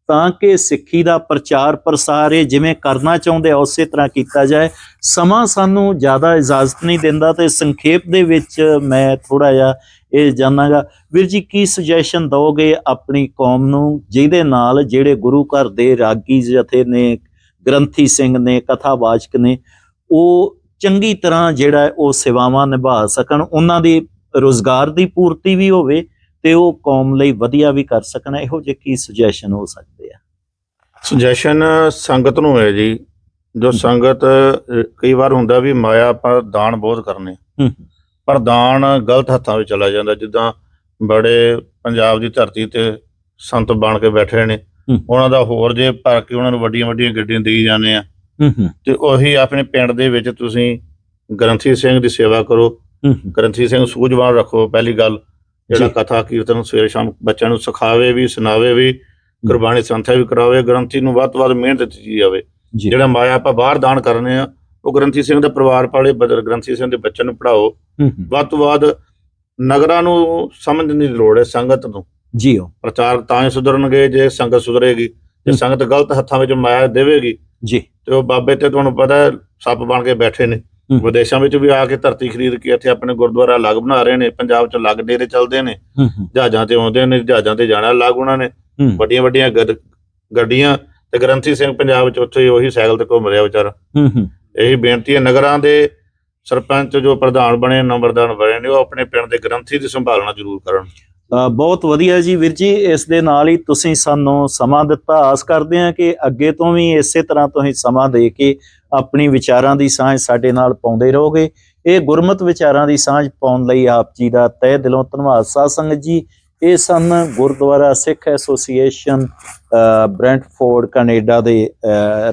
ਤਾਂ ਕਿ ਸਿੱਖੀ ਦਾ ਪ੍ਰਚਾਰ ਪ੍ਰਸਾਰ ਇਹ ਜਿਵੇਂ ਕਰਨਾ ਚਾਹੁੰਦੇ ਆ ਉਸੇ ਤਰ੍ਹਾਂ ਕੀਤਾ ਜਾਏ। ਸਮਾਂ ਸਾਨੂੰ ਜ਼ਿਆਦਾ ਇਜਾਜ਼ਤ ਨਹੀਂ ਦਿੰਦਾ ਤੇ ਸੰਖੇਪ ਦੇ ਵਿੱਚ ਮੈਂ ਥੋੜਾ ਜਿਹਾ ਇਹ ਜਾਣਾਂਗਾ। ਵੀਰ ਜੀ, ਕੀ ਸੁਜੈਸ਼ਨ ਦਿਓਗੇ ਆਪਣੀ ਕੌਮ ਨੂੰ ਜਿਹਦੇ ਨਾਲ ਜਿਹੜੇ ਗੁਰੂ ਘਰ ਦੇ ਰਾਗੀ ਜਥੇ ਨੇ, ਗ੍ਰੰਥੀ ਸਿੰਘ ਨੇ, ਕਥਾਵਾਚਕ ਨੇ, ਉਹ ਚੰਗੀ ਤਰ੍ਹਾਂ ਜਿਹੜਾ ਉਹ ਸੇਵਾਵਾਂ ਨਿਭਾ ਸਕਣ ਉਹਨਾਂ ਦੀ ਰੋਜ਼ਗਾਰ ਦੀ ਪੂਰਤੀ ਵੀ ਹੋਵੇ ਤੇ ਉਹ ਕੌਮ ਲਈ ਵਧੀਆ ਵੀ ਕਰ ਸਕਣ ਇਹੋ ਜਿਹੇ ਕੀ ਸੁਜੈਸ਼ਨ ਹੋ ਸਕਦੇ ਆ ਸੁਜੈਸ਼ਨ ਸੰਗਤ ਨੂੰ ਹੈ ਜੀ ਜੋ ਸੰਗਤ ਕਈ ਵਾਰ ਹੁੰਦਾ ਵੀ ਮਾਇਆ ਆਪਾਂ ਦਾਨ ਬਹੁਤ ਕਰਨੇ। ਪਰ ਦਾਨ ਗਲਤ ਹੱਥਾਂ ਵਿੱਚ ਚਲਾ ਜਾਂਦਾ ਜਿੱਦਾਂ ਬੜੇ ਪੰਜਾਬ ਦੀ ਧਰਤੀ ਤੇ ਸੰਤ ਬਣ ਕੇ ਬੈਠੇ ਨੇ। ਉਹਨਾਂ ਦਾ ਹੋਰ ਜੇ ਭਰ ਕੇ ਉਹਨਾਂ ਨੂੰ ਵੱਡੀਆਂ ਵੱਡੀਆਂ ਗੱਡੀਆਂ ਦੇਈ ਜਾਂਦੇ ਆ ਹੂੰ ਹੂੰ। ਤੇ ਉਹੀ ਆਪਣੇ ਪਿੰਡ ਦੇ ਵਿੱਚ ਤੁਸੀਂ ਗ੍ਰੰਥੀ ਸਿੰਘ ਦੀ ਸੇਵਾ ਕਰੋ। ਗ੍ਰੰਥੀ ਸਿੰਘ ਸੂਝਵਾਨ ਰੱਖੋ ਪਹਿਲੀ ਗੱਲ। ਜਿਹੜਾ। ਕਥਾ ਕੀਰਤਨ ਸਵੇਰੇ ਸ਼ਾਮ ਬੱਚਿਆਂ ਨੂੰ ਸਿਖਾਵੇ ਵੀ ਸੁਣਾਵੇ ਵੀ ਗੁਰਬਾਣੀ ਸੰਥਿਆ ਵੀ ਕਰਾਵੇ ਗ੍ਰੰਥੀ ਨੂੰ ਵੱਧ ਵੱਧ ਮਿਹਨਤ ਦਿੱਤੀ ਜਾਵੇ। ਜਿਹੜਾ ਮਾਇਆ ਆਪਾਂ ਬਾਹਰ ਦਾਨ ਕਰਨੇ ਆ ਉਹ ਗ੍ਰੰਥੀ ਸਿੰਘ ਦਾ ਪਰਿਵਾਰ ਪਾਲੇ ਬਦਰ ਗ੍ਰੰਥੀ ਸਿੰਘ ਦੇ ਬੱਚਿਆਂ ਨੂੰ ਪੜਾਓ ਵੱਧ ਤੋਂ ਵੱਧ ਨਗਰਾਂ ਨੂੰ ਸਮਝਣ ਦੀ ਲੋੜ ਹੈ ਸੰਗਤ ਨੂੰ। ਜੀਓ ਪ੍ਰਚਾਰ ਤਾਂ ਹੀ ਸੁਧਰਨਗੇ ਜੇ ਸੰਗਤ ਸੁਧਰੇਗੀ। ਜੇ। ਸੰਗਤ ਗਲਤ ਹੱਥਾਂ ਵਿੱਚ ਮਾਇਆ ਦੇਵੇਗੀ ਜੀ। ਤੇ ਉਹ ਬਾਬੇ ਤੇ ਤੁਹਾਨੂੰ ਪਤਾ ਹੈ ਸੱਪ ਬਣ ਕੇ ਬੈਠੇ ਨੇ। ਵਿਦੇਸ਼ਾਂ ਵਿੱਚ ਵੀ ਆ ਕੇ ਧਰਤੀ ਖਰੀਦ ਕੇ ਇੱਥੇ ਆਪਣੇ ਗੁਰਦੁਆਰਾ ਅਲੱਗ ਬਣਾ ਰਹੇ ਨੇ ਪੰਜਾਬ 'ਚ ਅਲੱਗ ਡੇਰੇ ਚੱਲਦੇ ਨੇ। ਜਹਾਜ਼ਾਂ ਤੇ ਆਉਂਦੇ ਨੇ ਜਹਾਜ਼ਾਂ ਤੇ ਜਾਣਾ ਅਲੱਗ ਉਹਨਾਂ ਨੇ। ਵੱਡੀਆਂ ਵੱਡੀਆਂ ਗੱਡ- ਗੱਡੀਆਂ ਤੇ ਗ੍ਰੰਥੀ ਸਿੰਘ ਪੰਜਾਬ ਵਿੱਚ ਉੱਥੇ ਉਹੀ ਸਾਈਕਲ ਤੇ ਘੁੰਮ ਰਿਹਾ ਵਿਚਾਰਾ। ਇਹੀ ਬੇਨਤੀ ਹੈ ਨਗਰਾਂ ਦੇ ਸਰਪੰਚ ਜੋ ਪ੍ਰਧਾਨ ਬਣੇ ਨੰਬਰਦਾਰ ਬਣੇ ਨੇ ਉਹ ਆਪਣੇ ਪਿੰਡ ਦੇ ਗ੍ਰੰਥੀ ਦੀ ਸੰਭਾਲਣਾ ਜ਼ਰੂਰ ਕਰਨ। ਬਹੁਤ ਵਧੀਆ ਜੀ ਵੀਰ ਜੀ, ਇਸ ਦੇ ਨਾਲ ਹੀ ਤੁਸੀਂ ਸਾਨੂੰ ਸਮਾਂ ਦਿੱਤਾ। ਆਸ ਕਰਦੇ ਹਾਂ ਕਿ ਅੱਗੇ ਤੋਂ ਵੀ ਇਸੇ ਤਰ੍ਹਾਂ ਤੁਸੀਂ ਸਮਾਂ ਦੇ ਕੇ ਆਪਣੀ ਵਿਚਾਰਾਂ ਦੀ ਸਾਂਝ ਸਾਡੇ ਨਾਲ ਪਾਉਂਦੇ ਰਹੋਗੇ। ਇਹ ਗੁਰਮਤ ਵਿਚਾਰਾਂ ਦੀ ਸਾਂਝ ਪਾਉਣ ਲਈ ਆਪ ਜੀ ਦਾ ਤਹਿ ਦਿਲੋਂ ਧੰਨਵਾਦ। ਸਾਧ ਸੰਗਤ ਜੀ ਇਹ ਸਨ gurdwara Sikh association uh, Brantford Canada ਦੇ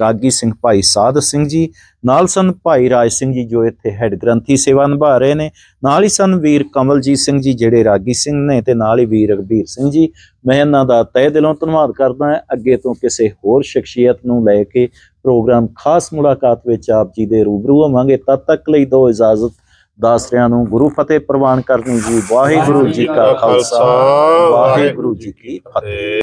ਰਾਗੀ ਸਿੰਘ ਭਾਈ ਸਾਧ ਸਿੰਘ ਜੀ। ਨਾਲ ਸਨ ਭਾਈ ਰਾਜ ਸਿੰਘ ਜੀ ਜੋ ਇੱਥੇ ਹੈੱਡ ਗ੍ਰੰਥੀ ਸੇਵਾ ਨਿਭਾ ਰਹੇ ਨੇ। ਨਾਲ ਹੀ ਸਨ ਵੀਰ ਕਮਲਜੀਤ ਸਿੰਘ ਜੀ ਜਿਹੜੇ ਰਾਗੀ ਸਿੰਘ ਨੇ ਤੇ ਨਾਲ ਹੀ ਵੀਰ ਰਗਬੀਰ ਸਿੰਘ ਜੀ। ਮੈਂ ਇਹਨਾਂ ਦਾ ਤਹਿ ਦਿਲੋਂ ਧੰਨਵਾਦ ਕਰਦਾ ਹਾਂ। ਅੱਗੇ ਤੋਂ ਕਿਸੇ ਹੋਰ ਸ਼ਖਸੀਅਤ ਨੂੰ ਲੈ ਕੇ ਪ੍ਰੋਗਰਾਮ ਖਾਸ ਮੁਲਾਕਾਤ ਵਿੱਚ ਆਪ ਜੀ ਦੇ ਰੂਬਰੂ ਹੋਵਾਂਗੇ। ਤਦ ਤੱਕ ਲਈ ਦੋ ਇਜਾਜ਼ਤ। ਦਾਸਰਿਆਂ ਨੂੰ ਗੁਰੂ ਫਤਿਹ ਪ੍ਰਵਾਨ ਕਰਨੀ ਜੀ ਵਾਹਿਗੁਰੂ ਜੀ ਕਾ ਖਾਲਸਾ ਵਾਹਿਗੁਰੂ ਜੀ ਕੀ ਫਤਿਹ।